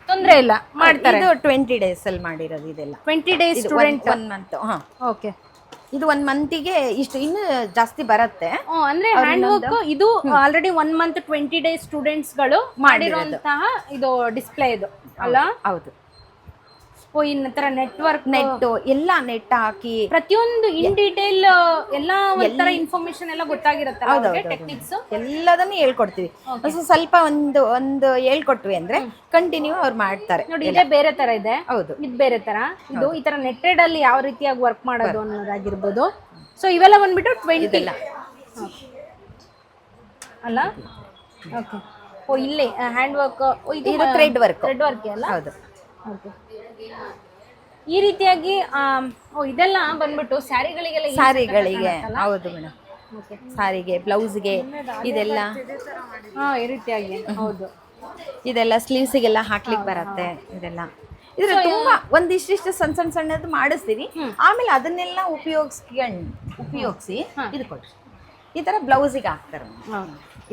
ತೊಂದ್ರೆ ಇಲ್ಲ ಮಾಡ್ತಾರೆ. ಇದು ಟ್ವೆಂಟಿ ಡೇಸ್ ಅಲ್ಲಿ ಮಾಡಿರೋದು ಇದೆಲ್ಲ. Twenty days student one month ಹಾ. ಓಕೆ. ಇದು ಒಂದ್ ಮಂತಿಗೆ ಇಷ್ಟು ಇನ್ನು ಜಾಸ್ತಿ ಬರುತ್ತೆ. ಅಂದ್ರೆ ಹ್ಯಾಂಡ್ ವರ್ಕ್ ಇದು already one month twenty days ಸ್ಟೂಡೆಂಟ್ಸ್ಗಳು ಮಾಡಿರೋಂತಹ ಇದು ಡಿಸ್ಪ್ಲೇ ಇದು ಅಲ್ಲ? ಹೌದು. ಓ ಇನ್ನ ತರ ನೆಟ್ವರ್ಕ್ ನೆಟ್ ಎಲ್ಲ ನೆಟ್ ಹಾಕಿ ಪ್ರತಿಯೊಂದು ಇನ್ ಡೀಟೇಲ್ ಎಲ್ಲ ಒಂಥರ ಇನ್ಫಾರ್ಮೇಶನ್ ಎಲ್ಲ ಗೊತ್ತಾಗಿರುತ್ತೆ ಟೆಕ್ನಿಕ್ಸ್ ಎಲ್ಲದನ್ನು ಹೇಳ್ಕೊಡ್ತೀವಿ. ಸ್ವಲ್ಪ ಒಂದು ಒಂದು ಹೇಳ್ಕೊಟ್ವಿ ಅಂದ್ರೆ ಕಂಟಿನ್ಯೂ ಅವ್ರು ಮಾಡ್ತಾರೆ. ನೋಡಿ ಇದೆ ಬೇರೆ ತರ ಇದೆ. ಹೌದು. ಇದು ಬೇರೆ ತರ. ಇದು ಈ ತರ ನೆಟ್ಟೆಡ್ ಅಲ್ಲಿ ಯಾವ ರೀತಿಯಾಗಿ ವರ್ಕ್ ಮಾಡೋದು ಅನ್ನೋದಾಗಿರ್ಬೋದು. ಸೊ ಇವೆಲ್ಲ ಬಂದ್ಬಿಟ್ಟು ಟ್ವೆಂಟಿ ಅಲ್ಲ? ಓಕೆ ಓ ಇಲ್ಲಿ ಹ್ಯಾಂಡ್ ವರ್ಕ್ ಇದು ಥ್ರೆಡ್ ವರ್ಕ್ ಥ್ರೆಡ್ ವರ್ಕ್ ಅಲ್ಲ? ಹೌದು. Okay. ಈ ರೀತಿಯಾಗಿ ಓ ಇದೆಲ್ಲ ಬಂದ್ಬಿಟ್ಟು ಸ್ಯಾರಿಗಳಿಗೆಲ್ಲ ಸ್ಯಾರಿಗಳಿಗೆ. ಹೌದು ಮೇಡಮ್. ಸಾರಿಗೆ ಬ್ಲೌಸ್ಗೆ ಇದೆಲ್ಲ. ಹಾ ಈ ರೀತಿಯಾಗಿ. ಹೌದು. ಇದೆಲ್ಲ ಸ್ಲೀವ್ಸಿಗೆಲ್ಲ ಹಾಕ್ಲಿಕ್ಕೆ ಬರುತ್ತೆ ಇದೆಲ್ಲ. ಇದ್ರ ತುಂಬಾ ಒಂದಿಷ್ಟಿಷ್ಟು ಸಣ್ಣ ಸಣ್ಣ ಸಣ್ಣದು ಮಾಡಿಸ್ತೀವಿ ಆಮೇಲೆ ಅದನ್ನೆಲ್ಲ ಉಪಯೋಗಿಸ್ಕೊಂಡ್ ಉಪಯೋಗಿಸಿ ಇದು ಕೊಡ್ರಿ. ಈ ತರ ಬ್ಲೌಸಿಗೆ ಹಾಕ್ತಾರೆ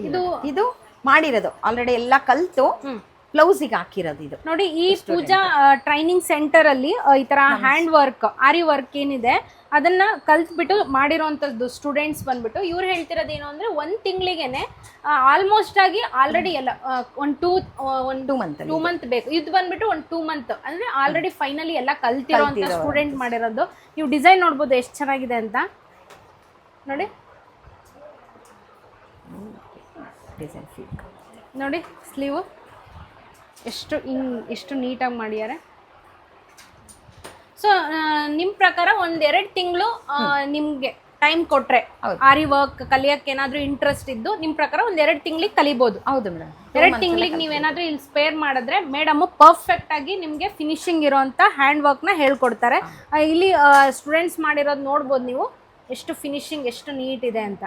ಇದು. ಇದು ಮಾಡಿರೋದು. ಆಲ್ರೆಡಿ ಎಲ್ಲ ಕಲ್ತು. ಬ್ಲೌಸಿಗೆ ಹಾಕಿರೋದು ಇದು. ನೋಡಿ ಈ ಪೂಜಾ ಟ್ರೈನಿಂಗ್ ಸೆಂಟರ್ ಅಲ್ಲಿ ಈ ತರ ಹ್ಯಾಂಡ್ ವರ್ಕ್ ಆರಿ ವರ್ಕ್ ಏನಿದೆ ಅದನ್ನ ಕಲ್ತ್ಬಿಟ್ಟು ಮಾಡಿರೋಂಥದ್ದು ಸ್ಟೂಡೆಂಟ್ಸ್ ಬಂದ್ಬಿಟ್ಟು ಇವ್ರು ಹೇಳ್ತಿರೋದು ಏನು ಅಂದ್ರೆ ಒಂದ್ ತಿಂಗಳಿಗೆನೆ ಆಲ್ಮೋಸ್ಟ್ ಆಗಿ ಆಲ್ರೆಡಿ ಎಲ್ಲ one two one two month two month ಬೇಕು. ಇದು ಬಂದ್ಬಿಟ್ಟು ಒಂದು ಟೂ ಮಂತ್ ಅಂದ್ರೆ ಆಲ್ರೆಡಿ ಫೈನಲಿ ಎಲ್ಲ ಕಲ್ತಿರೋಂಥ ಸ್ಟೂಡೆಂಟ್ ಮಾಡಿರೋದು. ನೀವು ಡಿಸೈನ್ ನೋಡ್ಬೋದು ಎಷ್ಟು ಚೆನ್ನಾಗಿದೆ ಅಂತ. ನೋಡಿ. ನೋಡಿ ಸ್ಲೀವು ಎಷ್ಟು ಹಿಂಗ್ ಎಷ್ಟು ನೀಟಾಗಿ ಮಾಡಿದ್ದಾರೆ? ಸೊ ನಿಮ್ ಪ್ರಕಾರ ಒಂದೆರಡು ಎರಡ್ ತಿಂಗಳು ನಿಮ್ಗೆ ಟೈಮ್ ಕೊಟ್ರೆ ಆರಿ ವರ್ಕ್ ಕಲಿಯಕ್ಕೆ ಏನಾದ್ರೂ ಇಂಟ್ರೆಸ್ಟ್ ಇದ್ದು ನಿಮ್ ಪ್ರಕಾರ ಒಂದ್ ಎರಡ್ ತಿಂಗಳಿಗೆ ಕಲಿಬಹುದು ಹೌದು ಮೇಡಮ್ ಎರಡ್ ತಿಂಗಳಿಗೆ ನೀವೇನಾದ್ರೂ ಇಲ್ಲಿ ಸ್ಪೇರ್ ಮಾಡಿದ್ರೆ ಮೇಡಮ್ ಪರ್ಫೆಕ್ಟ್ ಆಗಿ ನಿಮ್ಗೆ ಫಿನಿಶಿಂಗ್ ಇರೋಂತ ಹ್ಯಾಂಡ್ ವರ್ಕ್ನ ಹೇಳ್ಕೊಡ್ತಾರೆ. ಇಲ್ಲಿ ಸ್ಟೂಡೆಂಟ್ಸ್ ಮಾಡಿರೋದು ನೋಡ್ಬೋದು ನೀವು ಎಷ್ಟು ಫಿನಿಶಿಂಗ್ ಎಷ್ಟು ನೀಟ್ ಇದೆ ಅಂತ.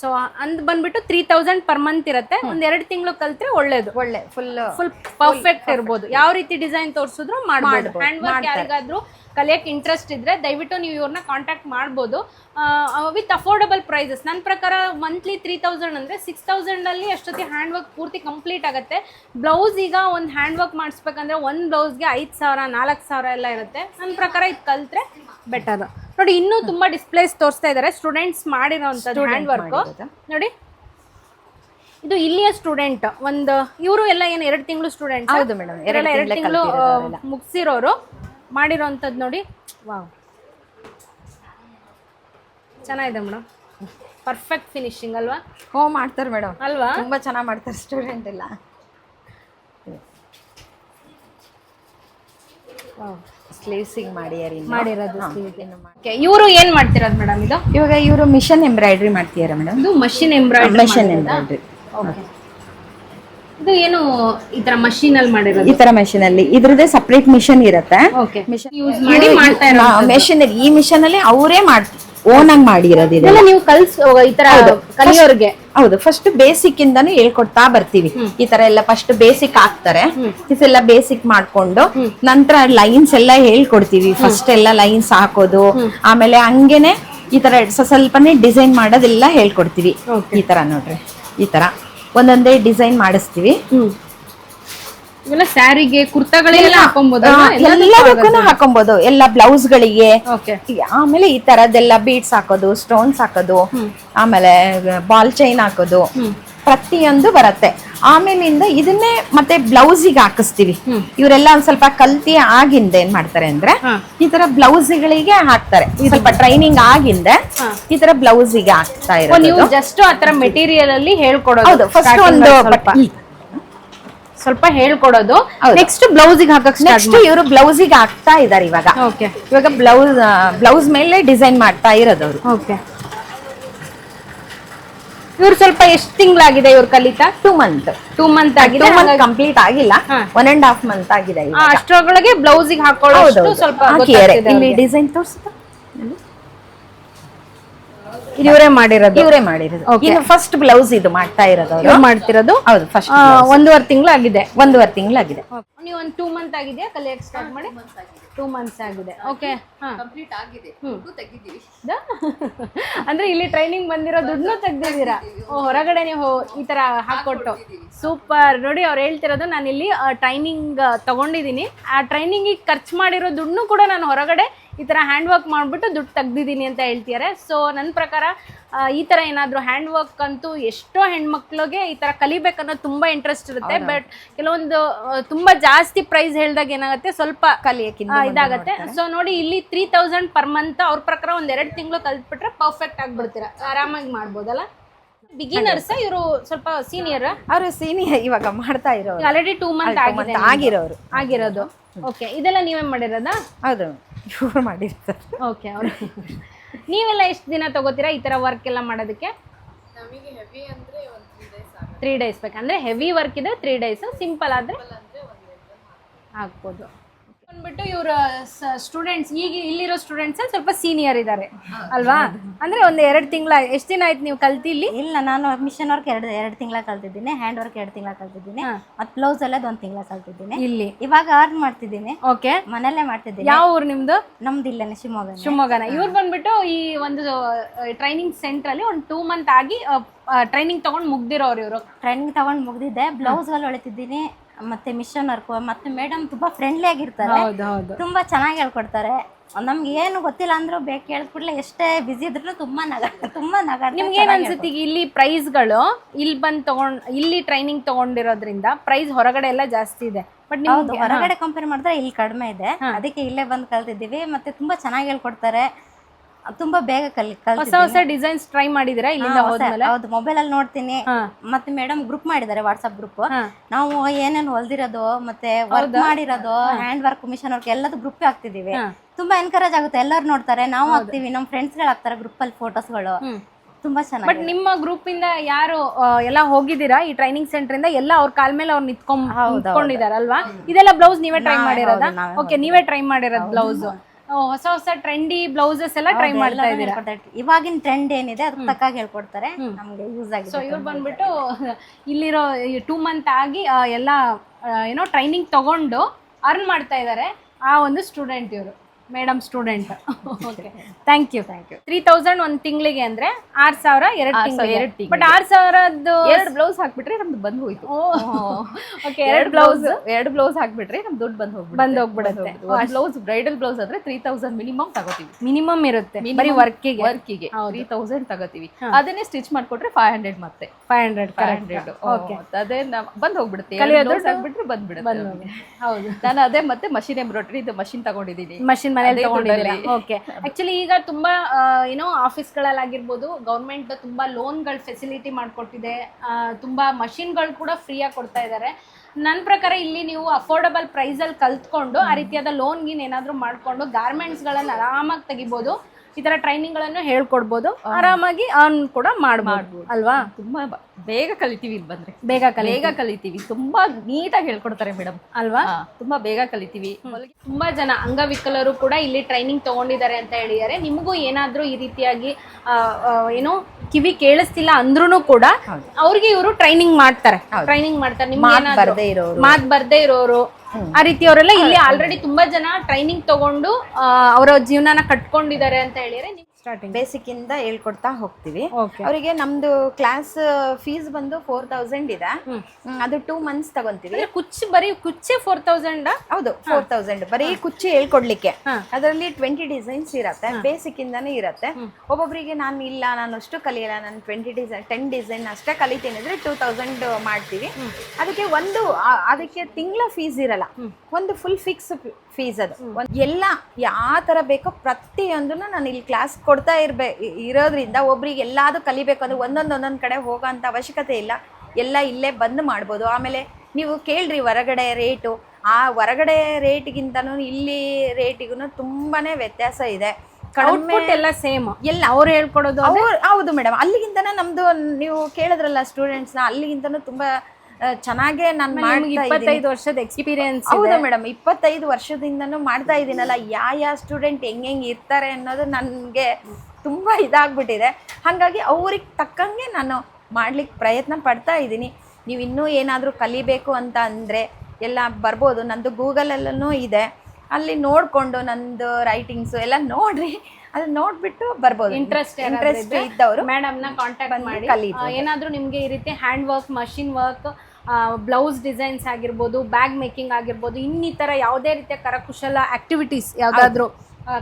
ಸೊ ಅಂದ್ ಬಂದ್ಬಿಟ್ಟು ತ್ರೀ ತೌಸಂಡ್ ಪರ್ ಮಂತ್ ಇರುತ್ತೆ. ಒಂದ್ ಎರಡು ತಿಂಗಳು ಕಲ್ತ್ರೆ ಒಳ್ಳೇದು. ಒಳ್ಳೆ ಫುಲ್ ಫುಲ್ ಪರ್ಫೆಕ್ಟ್ ಇರ್ಬೋದು. ಯಾವ ರೀತಿ ಡಿಸೈನ್ ತೋರಿಸಿದ್ರು ಮಾಡ್ಬೋದು. ಹ್ಯಾಂಡ್ ವರ್ಕ್ ಯಾರಿಗಾದ್ರೂ ಕಲಿಯಕ್ಕೆ ಇಂಟ್ರೆಸ್ಟ್ ಇದ್ರೆ ದಯವಿಟ್ಟು ನೀವು ಇವ್ರನ್ನ ಕಾಂಟ್ಯಾಕ್ಟ್ ಮಾಡ್ಬೋದು. ವಿತ್ ಅಫೋರ್ಡಬಲ್ ಪ್ರೈಸಸ್ ನನ್ನ ಪ್ರಕಾರ ಮಂತ್ಲಿ ತ್ರೀ ತೌಸಂಡ್ ಅಂದರೆ ಸಿಕ್ಸ್ ತೌಸಂಡಲ್ಲಿ ಅಷ್ಟೊತ್ತಿಗೆ ಹ್ಯಾಂಡ್ ವರ್ಕ್ ಪೂರ್ತಿ ಕಂಪ್ಲೀಟ್ ಆಗುತ್ತೆ. ಬ್ಲೌಸ್ ಈಗ ಒಂದು ಹ್ಯಾಂಡ್ ವರ್ಕ್ ಮಾಡಿಸ್ಬೇಕಂದ್ರೆ ಒಂದು ಬ್ಲೌಸ್ಗೆ ಐದು ಸಾವಿರ ನಾಲ್ಕು ಸಾವಿರ ಎಲ್ಲ ಇರುತ್ತೆ. ನನ್ನ ಪ್ರಕಾರ ಇದು ಕಲ್ತ್ರೆ ಬೆಟರ್ ನೋಡಿ ಇನ್ನೂ ತುಂಬ ಡಿಸ್ಪ್ಲೇಸ್ ತೋರಿಸ್ತಾ ಇದ್ದಾರೆ ಸ್ಟೂಡೆಂಟ್ಸ್ ಮಾಡಿರೋಂಥದ್ದು ಹ್ಯಾಂಡ್ ವರ್ಕ್ ನೋಡಿ. ಇದು ಇಲ್ಲಿಯ ಸ್ಟೂಡೆಂಟ್ ಒಂದು ಇವರು ಎಲ್ಲ ಏನು ಎರಡು ತಿಂಗಳು ಸ್ಟೂಡೆಂಟ್ ಹೌದು ಮೇಡಮ್ ಎರಡು ತಿಂಗಳು. ಮುಗಿಸಿರೋರು. ಮಾಡಿರೋಂಥದ್ದು ನೋಡಿ. ವಾವ್. ಚೆನ್ನಾಗಿದೆ ಮೇಡಮ್. ಪರ್ಫೆಕ್ಟ್ ಫಿನಿಶಿಂಗ್ ಅಲ್ವಾ? ಹೋ ಮಾಡ್ತಾರೆ ಮೇಡಮ್. ಅಲ್ವಾ? ತುಂಬಾ ಚೆನ್ನಾಗಿ ಮಾಡ್ತಾರೆ ಸ್ಟೂಡೆಂಟ್ ಎಲ್ಲ. ಸ್ಲೀವ್ಸಿಗೆ ಮಾಡಿಯಾರಿ. ಮಾಡಿರೋದು. ಇವರು ಏನು ಮಾಡ್ತಿರೋದು ಮೇಡಮ್ ಇದು? ಇವಾಗ ಇವರು ಮಿಷನ್ ಎಂಬ್ರಾಯ್ಡ್ರಿ ಮಾಡ್ತೀರಾ ಮೇಡಮ್. ಇದು ಮಷಿನ್ ಎಂಬ್ರಾಯ್ಡ್ರಿ ಮಿಷನ್ ಎಂಬ್ರಾಯ್ಡ್ರಿ ಇದು ಏನು ಈ ತರ ಮಷೀನ್ ಅಲ್ಲಿ ಮಾಡಿರೋದು? ಈ ತರ ಮೆಷಿನ್ ಅಲ್ಲಿ. ಇದ್ರದ್ದೇ ಸಪರೇಟ್ ಮಿಷನ್ ಇರುತ್ತೆ. ಓಕೆ ಮಿಷನ್ ಯೂಸ್ ಮಾಡಿ ಮಾಡ್ತಾ ಇರೋ ಮೆಷಿನ್ ಈ ಮಿಷನ್ ಅಲ್ಲಿ ಅವರೇ ಮಾಡ್ ಓನ್ ಆಗಿ ಮಾಡಿರೋದು ಇದೆಲ್ಲ. ನೀವು ಕಲ್ಸ್ ಈ ತರ ಕಲಿಯೋರ್ಗೆ. ಹೌದು. ಫಸ್ಟ್ ಬೇಸಿಕ್ ಇಂದಾನು ಹೇಳ್ಕೊಡ್ತಾ ಬರ್ತೀವಿ. ಈ ತರ ಎಲ್ಲ ಫಸ್ಟ್ ಬೇಸಿಕ್ ಹಾಕ್ತಾರೆ. ಇದೆಲ್ಲ ಬೇಸಿಕ್ ಮಾಡ್ಕೊಂಡು ನಂತರ ಲೈನ್ಸ್ ಎಲ್ಲ ಹೇಳ್ಕೊಡ್ತೀವಿ. ಫಸ್ಟ್ ಎಲ್ಲ ಲೈನ್ಸ್ ಹಾಕೋದು. ಆಮೇಲೆ ಹಂಗೇನೆ ಈ ತರ ಸ್ವಲ್ಪನೇ ಡಿಸೈನ್ ಮಾಡೋದೆಲ್ಲ ಹೇಳ್ಕೊಡ್ತೀವಿ. ಈ ತರ ನೋಡ್ರಿ. ಈ ತರ. ಒಂದೊಂದೇ ಡಿಸೈನ್ ಮಾಡಿಸ್ತೀವಿ. ಇವೆಲ್ಲ ಸ್ಯಾರಿಗೆ ಕುರ್ತಾಗಳಿಗೆಲ್ಲ ಎಲ್ಲದಕ್ಕೂ ಎಲ್ಲ ಬ್ಲೌಸ್ ಗಳಿಗೆ ಆಮೇಲೆ ಈ ತರದೆಲ್ಲ ಬೀಡ್ಸ್ ಹಾಕೋದು ಸ್ಟೋನ್ಸ್ ಹಾಕೋದು ಆಮೇಲೆ ಬಾಲ್ ಚೈನ್ ಹಾಕೋದು. ಪ್ರತಿಯೊಂದು ಬರುತ್ತೆ. ಆಮೇಲಿಂದ ಇದನ್ನೇ ಮತ್ತೆ ಬ್ಲೌಸಿಗೆ ಹಾಕಿಸ್ತೀವಿ. ಇವರೆಲ್ಲ ಒಂದ್ ಸ್ವಲ್ಪ ಕಲ್ತಿ ಆಗಿಂದ ಏನ್ ಮಾಡ್ತಾರೆ ಅಂದ್ರೆ ಈ ತರ ಬ್ಲೌಸ್ಗಳಿಗೆ ಹಾಕ್ತಾರೆ. ಸ್ವಲ್ಪ ಟ್ರೈನಿಂಗ್ ಆಗಿಂದ ಈ ತರ ಬ್ಲೌಸಿಗೆ ಹಾಕ್ತಾ ಇರೋದು ನೀವು ಜಸ್ಟ್ ಆತರ ಮೆಟೀರಿಯಲ್ ಅಲ್ಲಿ ಹೇಳ್ಕೊಡೋದು. ಫಸ್ಟ್ ಒಂದು ಸ್ವಲ್ಪ. ಹೇಳ್ಕೊಡೋದು. ನೆಕ್ಸ್ಟ್ ಬ್ಲೌಸಿಗೆ ಹಾಕಕ್ ನೆಕ್ಸ್ಟ್ ಇವರು ಬ್ಲೌಸಿಗೆ ಹಾಕ್ತಾ ಇದಾರೆ ಇವಾಗ. ಇವಾಗ ಬ್ಲೌಸ್ ಬ್ಲೌಸ್ ಮೇಲೆ ಡಿಸೈನ್ ಮಾಡ್ತಾ ಇರೋದು ಅವರು. ಓಕೆ ಇವ್ರು ಸ್ವಲ್ಪ ಎಷ್ಟು ತಿಂಗಳಾಗಿದೆ ಇವ್ರು ಕಲಿತ? ಟೂ ಮಂತ್ ಟೂ ಮಂತ್ ಆಗಿದೆ ಮಂತ್ ಕಂಪ್ಲೀಟ್ ಆಗಿಲ್ಲ. ಒನ್ ಅಂಡ್ ಹಾಫ್ ಮಂತ್ ಆಗಿದೆ ಅಷ್ಟರೊಳಗೆ ಬ್ಲೌಸ್ ಬ್ಲೌಸಿಗೆ ಹೌದೌದು. ಸ್ವಲ್ಪ ಇಲ್ಲಿ ಡಿಸೈನ್ ತೋರಿಸ್ತಾ ಇವರೇ ಮಾಡಿರೋದು. ಇವರೇ ಮಾಡಿರೋದು. ಇನ್ನು ಫಸ್ಟ್ ಬ್ಲೌಸ್ ಇದು ಮಾಡ್ತಾ ಇರೋದು ಅವರು. ಮಾಡ್ತಿರೋದು? ಹೌದು ಫಸ್ಟ್ ಒಂದೂವರೆ ತಿಂಗಳಾಗಿದೆ. ಒಂದೂವರೆ ತಿಂಗಳಾಗಿದೆ. ನೀವು ಒಂದು ಟೂ ಮಂತ್ ಆಗಿದೆಯಾ? ಕಲಿಯಕ್ಕೆ ಸ್ಟಾರ್ಟ್ ಮಾಡಿ? ಟೂ ಮಂತ್ಸ್ ಆಗಿದೆ. ಓಕೆ ಹಾ. ಕಂಪ್ಲೀಟ್ ಆಗಿದೆ. ತೆಗಿದ್ದೀವಿ ಅಂದ್ರೆ ಇಲ್ಲಿ ಟ್ರೈನಿಂಗ್ ಬಂದಿರೋ ದುಡ್ಡು ತೆಗ್ದಿದ್ದೀರಾ? ಓ ಹೊರಗಡೆ ನೀವು ಈ ತರ ಹಾಕೊಟ್ಟು ಸೂಪರ್ ನೋಡಿ ಅವ್ರು ಹೇಳ್ತಿರೋದು ನಾನು ಇಲ್ಲಿ ಟ್ರೈನಿಂಗ್ ತಗೊಂಡಿದ್ದೀನಿ. ಆ ಟ್ರೈನಿಂಗಿಗೆ ಖರ್ಚು ಮಾಡಿರೋ ದುಡ್ಡು ಕೂಡ ನಾನು ಹೊರಗಡೆ ಈ ತರ ಹ್ಯಾಂಡ್ ವರ್ಕ್ ಮಾಡ್ಬಿಟ್ಟು ದುಡ್ಡು ತೆಗ್ದಿದ್ದೀನಿ ಅಂತ ಹೇಳ್ತಿದ್ದಾರೆ ಸೊ ನನ್ನ ಪ್ರಕಾರ ಈ ತರ ಏನಾದರೂ ಹ್ಯಾಂಡ್ ವರ್ಕ್ ಅಂತೂ ಎಷ್ಟೋ ಹೆಣ್ಮಕ್ಳಿಗೆ ಈ ತರ ಕಲಿಬೇಕನ್ನೋದು ತುಂಬಾ ಇಂಟ್ರೆಸ್ಟ್ ಇರುತ್ತೆ. ಬಟ್ ಕೆಲವೊಂದು ತುಂಬ ಜಾಸ್ತಿ ಪ್ರೈಸ್ ಹೇಳಿದಾಗ ಏನಾಗುತ್ತೆ? ಸ್ವಲ್ಪ ಕಲಿಯಕ್ಕಿಂತ ಇದಾಗುತ್ತೆ. ಸೊ ನೋಡಿ ಇಲ್ಲಿ ತ್ರೀ ತೌಸಂಡ್ ಪರ್ ಮಂತ್ ಅವ್ರ ಪ್ರಕಾರ ಒಂದು ಎರಡು ತಿಂಗಳು ಕಲ್ತ್ಬಿಟ್ರೆ ಪರ್ಫೆಕ್ಟ್ ಆಗ್ಬಿಡ್ತೀರಾ ಆರಾಮಾಗಿ ಮಾಡ್ಬೋದಲ್ಲ? ಬಿಗಿನರ್ಸ್ ಇವರು ಸ್ವಲ್ಪ ಸೀನಿಯರ್ ಅವರು ಸೀನಿಯರ್ ಇವಾಗ ಮಾಡ್ತಾ ಇರೋರು. ಆಲ್ರೆಡಿ ಟೂ ಮಂತ್ ಆಗಿರೋರು. ಆಗಿರೋದು. ಓಕೆ ಇದೆಲ್ಲ ನೀವೇ ಮಾಡಿರೋದಾ? ಹೌದು. ಇವ್ರು ಮಾಡಿರ್ತಾರೆ. ಓಕೆ ಅವ್ರು ನೀವೆಲ್ಲ ಎಷ್ಟು ದಿನ ತಗೋತೀರಾ ಈ ತರ ವರ್ಕ್ ಎಲ್ಲ ಮಾಡೋದಕ್ಕೆ? ನಮಗೆ ಹೆವಿ ಅಂದ್ರೆ ಒಂದು ತ್ರೀ ಡೇಸ್ ತ್ರೀ ಡೇಸ್ ಬೇಕಂದ್ರೆ ಹೆವಿ ವರ್ಕ್ ಇದೆ ತ್ರೀ ಡೇಸ್ ಸಿಂಪಲ್ ಆದ್ರೆ ಆಗ್ಬೋದು. ಬಂದ್ಬಿಟ್ಟು ಇವ್ರ ಸ್ಟೂಡೆಂಟ್ಸ್ ಈಗ ಇಲ್ಲಿರೋ ಸ್ಟೂಡೆಂಟ್ಸ್ ಸ್ವಲ್ಪ ಸೀನಿಯರ್ ಇದ್ದಾರೆ ಅಲ್ವಾ? ಅಂದ್ರೆ ಒಂದ್ ಎರಡ್ ತಿಂಗಳ ಎಷ್ಟು ದಿನ ಆಯ್ತು ನೀವು ಕಲ್ತಿ ಇಲ್ಲಿ? ಇಲ್ಲ ನಾನು ಮಿಷನ್ ವರ್ಕ್ ಎರಡು ಎರಡು ತಿಂಗಳ ಕಲ್ತಿದ್ದೀನಿ ಹ್ಯಾಂಡ್ ವರ್ಕ್ ಎರಡು ತಿಂಗಳ ಕಲ್ತಿದ್ದೀನಿ ಮತ್ತೆ ಬ್ಲೌಸ್ ಎಲ್ಲ ಒಂದ್ ತಿಂಗಳ ಕಲ್ತಿದ್ದೀನಿ. ಇಲ್ಲಿ? ಇವಾಗ ಅರ್ನ್ ಮಾಡ್ತಿದ್ದೀನಿ. ಓಕೆ ಮನೆಯಲ್ಲೇ ಮಾಡ್ತಿದ್ದೀನಿ. ಯಾವ ಊರು ನಿಮ್ದು? ನಮ್ದು ಇಲ್ಲೇನೆ ಶಿವಮೊಗ್ಗ ಶಿವಮೊಗ್ಗನ. ಇವ್ರು ಬಂದ್ಬಿಟ್ಟು ಈ ಒಂದು ಟ್ರೈನಿಂಗ್ ಸೆಂಟರ್ ಅಲ್ಲಿ ಒಂದು ಟೂ ಮಂತ್ ಆಗಿ ಟ್ರೈನಿಂಗ್ ತಗೊಂಡ್ ಮುಗ್ದಿರೋರು ಇವರು. ಟ್ರೈನಿಂಗ್ ತಗೊಂಡ್ ಮುಗ್ದಿದ್ದೆ ಬ್ಲೌಸ್ಗಳು ಹೊಳಿತಿದ್ದೀನಿ ಮತ್ತೆ ಮಿಷನ್ ವರ್ಕ್ ಮತ್ತೆ ಮೇಡಮ್ ತುಂಬಾ ಫ್ರೆಂಡ್ಲಿ ಆಗಿರ್ತಾರೆ. ಹೌದು ಹೌದು. ತುಂಬಾ ಚೆನ್ನಾಗಿ ಹೇಳ್ಕೊಡ್ತಾರೆ. ನಮ್ಗೆ ಏನು ಗೊತ್ತಿಲ್ಲ ಅಂದ್ರೂ ಬೇಕು ಹೇಳ್ಕೊಡ್ಲೆ ಎಷ್ಟೇ ಬಿಸಿ ಇದ್ರು ತುಂಬಾ ನಗ ತುಂಬಾ ನಗ ನಿಮ್ಗೆ ಏನ್ ಅನ್ಸುತ್ತೆ? ಈಗ ಇಲ್ಲಿ ಪ್ರೈಸ್ಗಳು ಇಲ್ಲಿ ಬಂದ್ ತಗೊಂಡ್ ಇಲ್ಲಿ ಟ್ರೈನಿಂಗ್ ತಗೊಂಡಿರೋದ್ರಿಂದ ಪ್ರೈಸ್ ಹೊರಗಡೆ ಎಲ್ಲ ಜಾಸ್ತಿ ಇದೆ. ಬಟ್ ಹೌದು ಹೊರಗಡೆ ಕಂಪೇರ್ ಮಾಡಿದ್ರೆ ಇಲ್ಲಿ ಕಡಿಮೆ ಇದೆ. ಅದಕ್ಕೆ ಇಲ್ಲೇ ಬಂದು ಕಲ್ತಿದ್ದೀವಿ. ಮತ್ತೆ ತುಂಬಾ ಚೆನ್ನಾಗಿ ಹೇಳ್ಕೊಡ್ತಾರೆ. ತುಂಬಾ ಬೇಗ ಕಲಿ ಹೊಸ ಹೊಸ ಡಿಸೈನ್ಸ್ ಟ್ರೈ ಮಾಡಿದಿರಾ ಇಲ್ಲಿಂದ ಹೋದ್ಮೇಲೆ? ಹೌದು ಮೊಬೈಲ್ ಅಲ್ಲಿ ನೋಡ್ತೀನಿ. ಮತ್ತೆ ಮೇಡಮ್ ಗ್ರೂಪ್ ಮಾಡಿದ್ದಾರೆ ವಾಟ್ಸ್ಆಪ್ ಗ್ರೂಪ್ ನಾವು ಏನೇನು ಹೊಲ್ದಿರೋದು ಮತ್ತೆ ವರ್ಕ್ ಮಾಡಿರೋದು ಹ್ಯಾಂಡ್ ವರ್ಕ್ ಮಿಷನ್ ವರ್ಕ್ ಎಲ್ಲದ ಗ್ರೂಪ್ ಹಾಕ್ತಿದೀವಿ ತುಂಬಾ ಎನ್ಕರೇಜ್ ಆಗುತ್ತೆ. ಎಲ್ಲರೂ ನೋಡ್ತಾರೆ. ನಾವು ಹಾಕ್ತಿವಿ. ನಮ್ಮ ಫ್ರೆಂಡ್ಸ್ಗಳು ಹಾಕ್ತಾರೆ ಗ್ರೂಪ್ ಅಲ್ಲಿ ಫೋಟೋಸ್ಗಳು ತುಂಬಾ ಚೆನ್ನಾಗಿ ಬಟ್ ನಿಮ್ಮ ಗ್ರೂಪ್ ಇಂದ ಯಾರು ಎಲ್ಲ ಹೋಗಿದ್ದೀರಾ? ಈ ಟ್ರೈನಿಂಗ್ ಸೆಂಟರ್ ಇಂದ ಎಲ್ಲ ಅವ್ರ ಕಾಲ್ ಮೇಲೆ ಅವ್ರು ನಿಂತ್ಕೊಂಡ್ ನಿಂತ್ಕೊಂಡಿದಾರಲ್ವಾ ಇದೆಲ್ಲ ಬ್ಲೌಸ್ ನೀವೇ ಟ್ರೈ ಮಾಡಿರೋದಾ? ಓಕೆ ನೀವೇ ಟ್ರೈ ಮಾಡಿರೋದು. ಬ್ಲೌಸ್ ಹೊಸ ಹೊಸ ಟ್ರೆಂಡಿ ಬ್ಲೌಸಸ್ ಎಲ್ಲ ಟ್ರೈ ಮಾಡ್ತಾ ಇದ್ದೀರಾ? ಇವಾಗಿನ ಟ್ರೆಂಡ್ ಏನಿದೆ ಅದಕ್ಕೆ ತಕ್ಕಾಗಿ ಹೇಳ್ಕೊಡ್ತಾರೆ. ನಮಗೆ ಯೂಸ್ ಸೊ ಆಗಿದೆ ಇವ್ರು ಬಂದ್ಬಿಟ್ಟು ಇಲ್ಲಿರೋ ಟೂ ಮಂತ್ ಆಗಿ ಎಲ್ಲ ಏನೋ ಟ್ರೈನಿಂಗ್ ತಗೊಂಡು ಅರ್ನ್ ಮಾಡ್ತಾ ಇದ್ದಾರೆ ಆ ಒಂದು ಸ್ಟೂಡೆಂಟ್ ಇವರು. Madam student. Okay thank you thank you three thousand ಒಂದ್ ತಿಂಗಳಿಗೆ ಅಂದ್ರೆ ಆರ್ ಸಾವಿರ ಎರಡು ತಿಂಗಳಿಗೆ. ಎರಡ್ ತಿಂಗ್ಳಿಗೆ. ಬಟ್ ಆರ್ ಸಾವಿರದ್ದು ಎರಡು ಬ್ಲೌಸ್ ಹಾಕ್ಬಿಟ್ರೆ ನಮ್ದು ಬಂದ್ ಹೋಯ್ತು ಓಕೆ ಎರಡು ಬ್ಲೌಸ್ ಎರಡು ಬ್ಲೌಸ್ ಹಾಕ್ಬಿಟ್ರೆ ನಮ್ ದುಡ್ಡು ಬಂದ್ ಹೋಗ್ಬಿಡುತ್ತೆ. ಬಂದ್ ಹೋಗ್ಬಿಡುತ್ತೆ. ಬ್ಲೌಸ್ ಬ್ರೈಡಲ್ ಬ್ಲೌಸ್ ಆದ್ರೆ ತ್ರೀ ತೌಸಂಡ್ ಮಿನಿಮಮ್ ತಗೋತೀವಿ. ಮಿನಿಮಮ್ ಇರುತ್ತೆ. ಬರೀ ವರ್ಕಿಗೆ ವರ್ಕಿಗೆ ತ್ರೀ ತೌಸಂಡ್ ತಗೋತೀವಿ. ಅದನ್ನೇ ಸ್ಟಿಚ್ ಮಾಡ್ಕೊಟ್ರೆ ಫೈವ್ ಹಂಡ್ರೆಡ್ ಮತ್ತೆ. Five hundred five hundred okay ಅದೇ ಬಂದ್ ಹೋಗ್ಬಿಡುತ್ತೆ. ಹಾಕ್ಬಿಟ್ರೆ ಬಂದ್ಬಿಡುತ್ತೆ. ಹೌದು. ನಾನು ಅದೇ ಮತ್ತೆ ಮಷಿನ್ ಎಂಬ್ರಾಯ್ಡ್ರಿ ಇದು ಮಷಿನ್ ತಗೊಂಡಿದ್ದೀನಿ. ಮಷಿನ್ ಮನೇಲಿ ತಗೊಂಡಿದ್ದೀರಾ? ಓಕೆ ಆಕ್ಚುಲಿ ಈಗ ತುಂಬಾ ಏನೋ ಆಫೀಸ್ಗಳಲ್ಲಾಗಿರ್ಬೋದು ಗೌರ್ಮೆಂಟ್ ತುಂಬಾ ಲೋನ್ಗಳ ಫೆಸಿಲಿಟಿ ಮಾಡಿಕೊಟ್ಟಿದೆ. ತುಂಬಾ ಮಷಿನ್ಗಳು ಕೂಡ ಫ್ರೀಯಾಗಿ ಕೊಡ್ತಾ ಇದ್ದಾರೆ ನನ್ನ ಪ್ರಕಾರ ಇಲ್ಲಿ ನೀವು ಅಫೋರ್ಡಬಲ್ ಪ್ರೈಸಲ್ಲಿ ಕಲ್ತ್ಕೊಂಡು ಆ ರೀತಿಯಾದ ಲೋನ್ ಗೀನ್ ಏನಾದರೂ ಮಾಡಿಕೊಂಡು ಗಾರ್ಮೆಂಟ್ಸ್ಗಳನ್ನು ಆರಾಮಾಗಿ ತೆಗಿಬೋದು. ಈ ತರ ಟ್ರೈನಿಂಗ್ಗಳನ್ನು ಹೇಳ್ಕೊಡ್ಬೋದು. ಆರಾಮಾಗಿ ಅರ್ನ್ ಕೂಡ ಮಾಡ್ಬೋದು. ಅಲ್ವಾ? ತುಂಬಾ ಬೇಗ ಕಲಿತೀವಿ ಇಲ್ಲಿ ಬಂದ್ರೆ. ಬೇಗ ಕಲಿ ಬೇಗ ಕಲಿತೀವಿ. ತುಂಬಾ ನೀಟಾಗಿ ಹೇಳ್ಕೊಡ್ತಾರೆ ಮೇಡಮ್ ಅಲ್ವಾ? ತುಂಬಾ ಬೇಗ ಕಲಿತೀವಿ. ತುಂಬಾ ಜನ ಅಂಗವಿಕಲರು ಕೂಡ ಇಲ್ಲಿ ಟ್ರೈನಿಂಗ್ ತಗೊಂಡಿದ್ದಾರೆ ಅಂತ ಹೇಳಿದ್ದಾರೆ. ನಿಮಗೂ ಏನಾದ್ರೂ ಈ ರೀತಿಯಾಗಿ ಏನು ಕಿವಿ ಕೇಳಿಸ್ತಿಲ್ಲ ಅಂದ್ರೂ ಕೂಡ ಅವ್ರಿಗೆ ಇವರು ಟ್ರೈನಿಂಗ್ ಮಾಡ್ತಾರೆ. ಟ್ರೈನಿಂಗ್ ಮಾಡ್ತಾರೆ. ನಿಮ್ಗೆ ಮಾತ್ ಬರ್ದೇ ಇರೋರು. ಮಾತ್ ರೀತಿ ಅವರೆಲ್ಲ ಆ ಇಲ್ಲಿ ಆಲ್ರೆಡಿ ತುಂಬಾ ಜನ ಟ್ರೈನಿಂಗ್ ತಗೊಂಡು ಆ, ಅವರ ಜೀವನನ ಕಟ್ಕೊಂಡಿದ್ದಾರೆ ಅಂತ ಹೇಳಿದ್ರೆ ಸ್ಟಾರ್ಟಿಂಗ್ ಬೇಸಿಕ್ ಇಂದ ಹೇಳ್ಕೊಡ್ತಾ ಹೋಗ್ತೀವಿ. ಅವರಿಗೆ ನಮ್ದು ಕ್ಲಾಸ್ ಫೀಸ್ ಬಂದು ಫೋರ್ ತೌಸಂಡ್ ಇದೆ. ಅದು ಟೂ ಮಂತ್ಸ್ ತಗೊಂತೀವಿ. ಕುಚ್ಚು ಬರೀ ಕುಚ್ಚೆ ಫೋರ್ ತೌಸಂಡ್ ಹೌದು ಫೋರ್ ತೌಸಂಡ್ ಬರೀ ಕುಚ್ಚಿ ಹೇಳ್ಕೊಡ್ಲಿಕ್ಕೆ. ಅದರಲ್ಲಿ ಟ್ವೆಂಟಿ ಡಿಸೈನ್ಸ್ ಇರತ್ತೆ ಬೇಸಿಕ್ ಇಂದಾನೇ ಇರತ್ತೆ. ಒಬ್ಬೊಬ್ಬರಿಗೆ ನಾನು ಇಲ್ಲ ನಾನು ಅಷ್ಟು ಕಲಿಯಲ್ಲ ನಾನು ಟ್ವೆಂಟಿ ಡಿಸೈನ್ ಟೆನ್ ಡಿಸೈನ್ ಅಷ್ಟೇ ಕಲಿತೀನಿ ಅಂದ್ರೆ ಟೂ ತೌಸಂಡ್ ಮಾಡ್ತೀವಿ. ಅದಕ್ಕೆ ಒಂದು ಅದಕ್ಕೆ ತಿಂಗಳ ಫೀಸ್ ಇರಲ್ಲ. ಒಂದು ಫುಲ್ ಫಿಕ್ಸ್ ಫೀಸ್ ಅದು. ಎಲ್ಲ ಯಾವ ತರ ಬೇಕೋ ಪ್ರತಿಯೊಂದನ್ನು ನಾನು ಇಲ್ಲಿ ಕ್ಲಾಸ್ ಕೊಡ್ತಾ ಇರ್ಬೇ ಇರೋದ್ರಿಂದ ಒಬ್ರಿಗೆ ಎಲ್ಲಾದ್ರು ಕಲಿಬೇಕು ಅಂದ್ರೆ ಒಂದೊಂದು ಒಂದೊಂದು ಕಡೆ ಹೋಗೋ ಅಂತ ಅವಶ್ಯಕತೆ ಇಲ್ಲ. ಎಲ್ಲ ಇಲ್ಲೇ ಬಂದು ಮಾಡ್ಬೋದು. ಆಮೇಲೆ ನೀವು ಕೇಳ್ರಿ ಹೊರಗಡೆ ರೇಟು. ಆ ಹೊರಗಡೆ ರೇಟ್ಗಿಂತನೂ ಇಲ್ಲಿ ರೇಟಿಗೂ ತುಂಬಾನೇ ವ್ಯತ್ಯಾಸ ಇದೆ. ಕಡಿಮೆ ಎಲ್ಲ ಸೇಮ್ ಎಲ್ಲ. ಅವ್ರು ಹೇಳ್ಕೊಡೋದು ಹೌದು ಮೇಡಮ್. ಅಲ್ಲಿಗಿಂತನೂ ನಮ್ದು ನೀವು ಕೇಳಿದ್ರಲ್ಲ ಸ್ಟೂಡೆಂಟ್ಸ್ನ ಅಲ್ಲಿಗಿಂತನೂ ತುಂಬಾ ಚೆನ್ನಾಗೇ ನಾನು ಇದ್ದೀನಿ. ಇಪ್ಪತ್ತೈದು ವರ್ಷದ ಎಕ್ಸ್ಪೀರಿಯನ್ಸ್ ಹೌದಾ ಮೇಡಮ್ ಇಪ್ಪತ್ತೈದು ವರ್ಷದಿಂದನೂ ಮಾಡ್ತಾ ಇದ್ದೀನಲ್ಲ ಯಾವ ಯಾವ ಸ್ಟೂಡೆಂಟ್ ಹೆಂಗ್ ಹೆಂಗ್ ಇರ್ತಾರೆ ಅನ್ನೋದು ನನಗೆ ತುಂಬಾ ಇದಾಗ್ಬಿಟ್ಟಿದೆ. ಹಾಗಾಗಿ ಅವ್ರಿಗೆ ತಕ್ಕಂಗೆ ನಾನು ಮಾಡ್ಲಿಕ್ಕೆ ಪ್ರಯತ್ನ ಪಡ್ತಾ ಇದ್ದೀನಿ. ನೀವು ಇನ್ನೂ ಏನಾದರೂ ಕಲಿಬೇಕು ಅಂತ ಅಂದರೆ ಎಲ್ಲ ಬರ್ಬೋದು ನಂದು ಗೂಗಲಲ್ಲೂ ಇದೆ. ಅಲ್ಲಿ ನೋಡಿಕೊಂಡು ನಂದು ರೈಟಿಂಗ್ಸು ಎಲ್ಲ ನೋಡ್ರಿ ಅದನ್ನ ನೋಡ್ಬಿಟ್ಟು ಬರ್ಬೋದು. ಇಂಟ್ರೆಸ್ಟ್ ಇಂಟ್ರೆಸ್ಟ್ ಇದ್ದವರು ಮೇಡಮ್ನ ಕಾಂಟ್ಯಾಕ್ಟ್ ಮಾಡಿ. ಏನಾದ್ರೂ ನಿಮ್ಗೆ ಈ ರೀತಿ hand work machine work blouse designs ಆಗಿರ್ಬೋದು ಬ್ಯಾಗ್ ಮೇಕಿಂಗ್ ಆಗಿರ್ಬೋದು, ಇನ್ನಿತರ ಯಾವುದೇ ರೀತಿಯ ಕರಕುಶಲ ಆಕ್ಟಿವಿಟೀಸ್ ಯಾವುದಾದ್ರೂ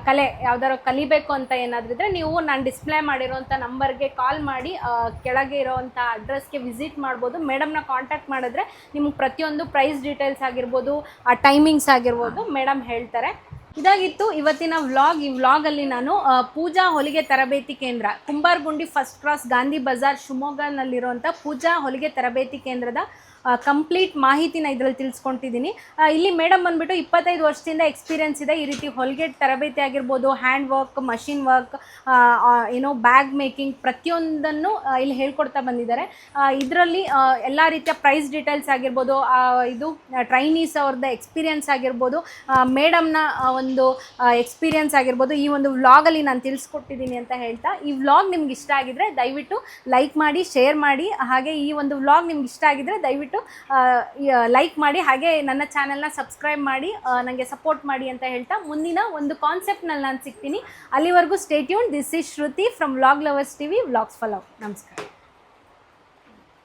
ಕಲೆ ಯಾವ್ದಾದ್ರು ಕಲಿಬೇಕು ಅಂತ ಏನಾದ್ರೂ ಇದ್ರೆ ನೀವು ನಾನು ಡಿಸ್ಪ್ಲೇ ಮಾಡಿರೋಂಥ ನಂಬರ್ಗೆ ಕಾಲ್ ಮಾಡಿ ಕೆಳಗೆ ಇರೋವಂಥ ಅಡ್ರೆಸ್ಗೆ ವಿಸಿಟ್ ಮಾಡ್ಬೋದು. ಮೇಡಮ್ನ ಕಾಂಟ್ಯಾಕ್ಟ್ ಮಾಡಿದ್ರೆ ನಿಮ್ಗೆ ಪ್ರತಿಯೊಂದು ಪ್ರೈಸ್ ಡೀಟೇಲ್ಸ್ ಆಗಿರ್ಬೋದು, ಆ ಟೈಮಿಂಗ್ಸ್ ಆಗಿರ್ಬೋದು ಮೇಡಮ್ ಹೇಳ್ತಾರೆ. ಇದಾಗಿತ್ತು ಇವತ್ತಿನ ವ್ಲಾಗ್. ಈ ವ್ಲಾಗಲ್ಲಿ ನಾನು ಪೂಜಾ ಹೊಲಿಗೆ ತರಬೇತಿ ಕೇಂದ್ರ, ಕುಂಬಾರ್ಗುಂಡಿ ಫಸ್ಟ್ ಕ್ರಾಸ್ ಗಾಂಧಿ ಬಜಾರ್ ಶಿವಮೊಗ್ಗನಲ್ಲಿರುವಂಥ ಪೂಜಾ ಹೊಲಿಗೆ ತರಬೇತಿ ಕೇಂದ್ರದ ಕಂಪ್ಲೀಟ್ ಮಾಹಿತಿನ ಇದರಲ್ಲಿ ತಿಳಿಸ್ಕೊಟ್ಟಿದ್ದೀನಿ. ಇಲ್ಲಿ ಮೇಡಮ್ ಬಂದ್ಬಿಟ್ಟು ಇಪ್ಪತ್ತೈದು ವರ್ಷದಿಂದ ಎಕ್ಸ್ಪೀರಿಯನ್ಸ್ ಇದೆ ಈ ರೀತಿ ಹೊಲಿಗೆ ತರಬೇತಿ ಆಗಿರ್ಬೋದು, ಹ್ಯಾಂಡ್ ವರ್ಕ್, ಮಷಿನ್ ವರ್ಕ್ ಏನೋ ಬ್ಯಾಗ್ ಮೇಕಿಂಗ್ ಪ್ರತಿಯೊಂದನ್ನು ಇಲ್ಲಿ ಹೇಳ್ಕೊಡ್ತಾ ಬಂದಿದ್ದಾರೆ. ಇದರಲ್ಲಿ ಎಲ್ಲ ರೀತಿಯ ಪ್ರೈಸ್ ಡೀಟೇಲ್ಸ್ ಆಗಿರ್ಬೋದು ಇದು ಟ್ರೈನೀಸ್ ಅವ್ರದ್ದ ಎಕ್ಸ್ಪೀರಿಯನ್ಸ್ ಆಗಿರ್ಬೋದು ಮೇಡಮ್ನ ಒಂದು ಎಕ್ಸ್ಪೀರಿಯನ್ಸ್ ಆಗಿರ್ಬೋದು. ಈ ಒಂದು ವ್ಲಾಗಲ್ಲಿ ನಾನು ತಿಳಿಸ್ಕೊಟ್ಟಿದ್ದೀನಿ ಅಂತ ಹೇಳ್ತಾ, ಈ ವ್ಲಾಗ್ ನಿಮ್ಗೆ ಇಷ್ಟ ಆಗಿದ್ರೆ ದಯವಿಟ್ಟು ಲೈಕ್ ಮಾಡಿ ಶೇರ್ ಮಾಡಿ, ಹಾಗೆ ಈ ಒಂದು ವ್ಲಾಗ್ ನಿಮ್ಗೆ ಇಷ್ಟ ಆಗಿದ್ರೆ ದಯವಿಟ್ಟು ಲೈಕ್ ಮಾಡಿ, ಹಾಗೆ ನನ್ನ ಚಾನೆಲ್ನ ಸಬ್ಸ್ಕ್ರೈಬ್ ಮಾಡಿ ನನಗೆ ಸಪೋರ್ಟ್ ಮಾಡಿ ಅಂತ ಹೇಳ್ತಾ, ಮುಂದಿನ ಒಂದು ಕಾನ್ಸೆಪ್ಟ್ನಲ್ಲಿ ನಾನು ಸಿಗ್ತೀನಿ. ಅಲ್ಲಿವರೆಗೂ stay tuned this is Shruti from vlog lovers TV vlogs follow ನಮಸ್ಕಾರ.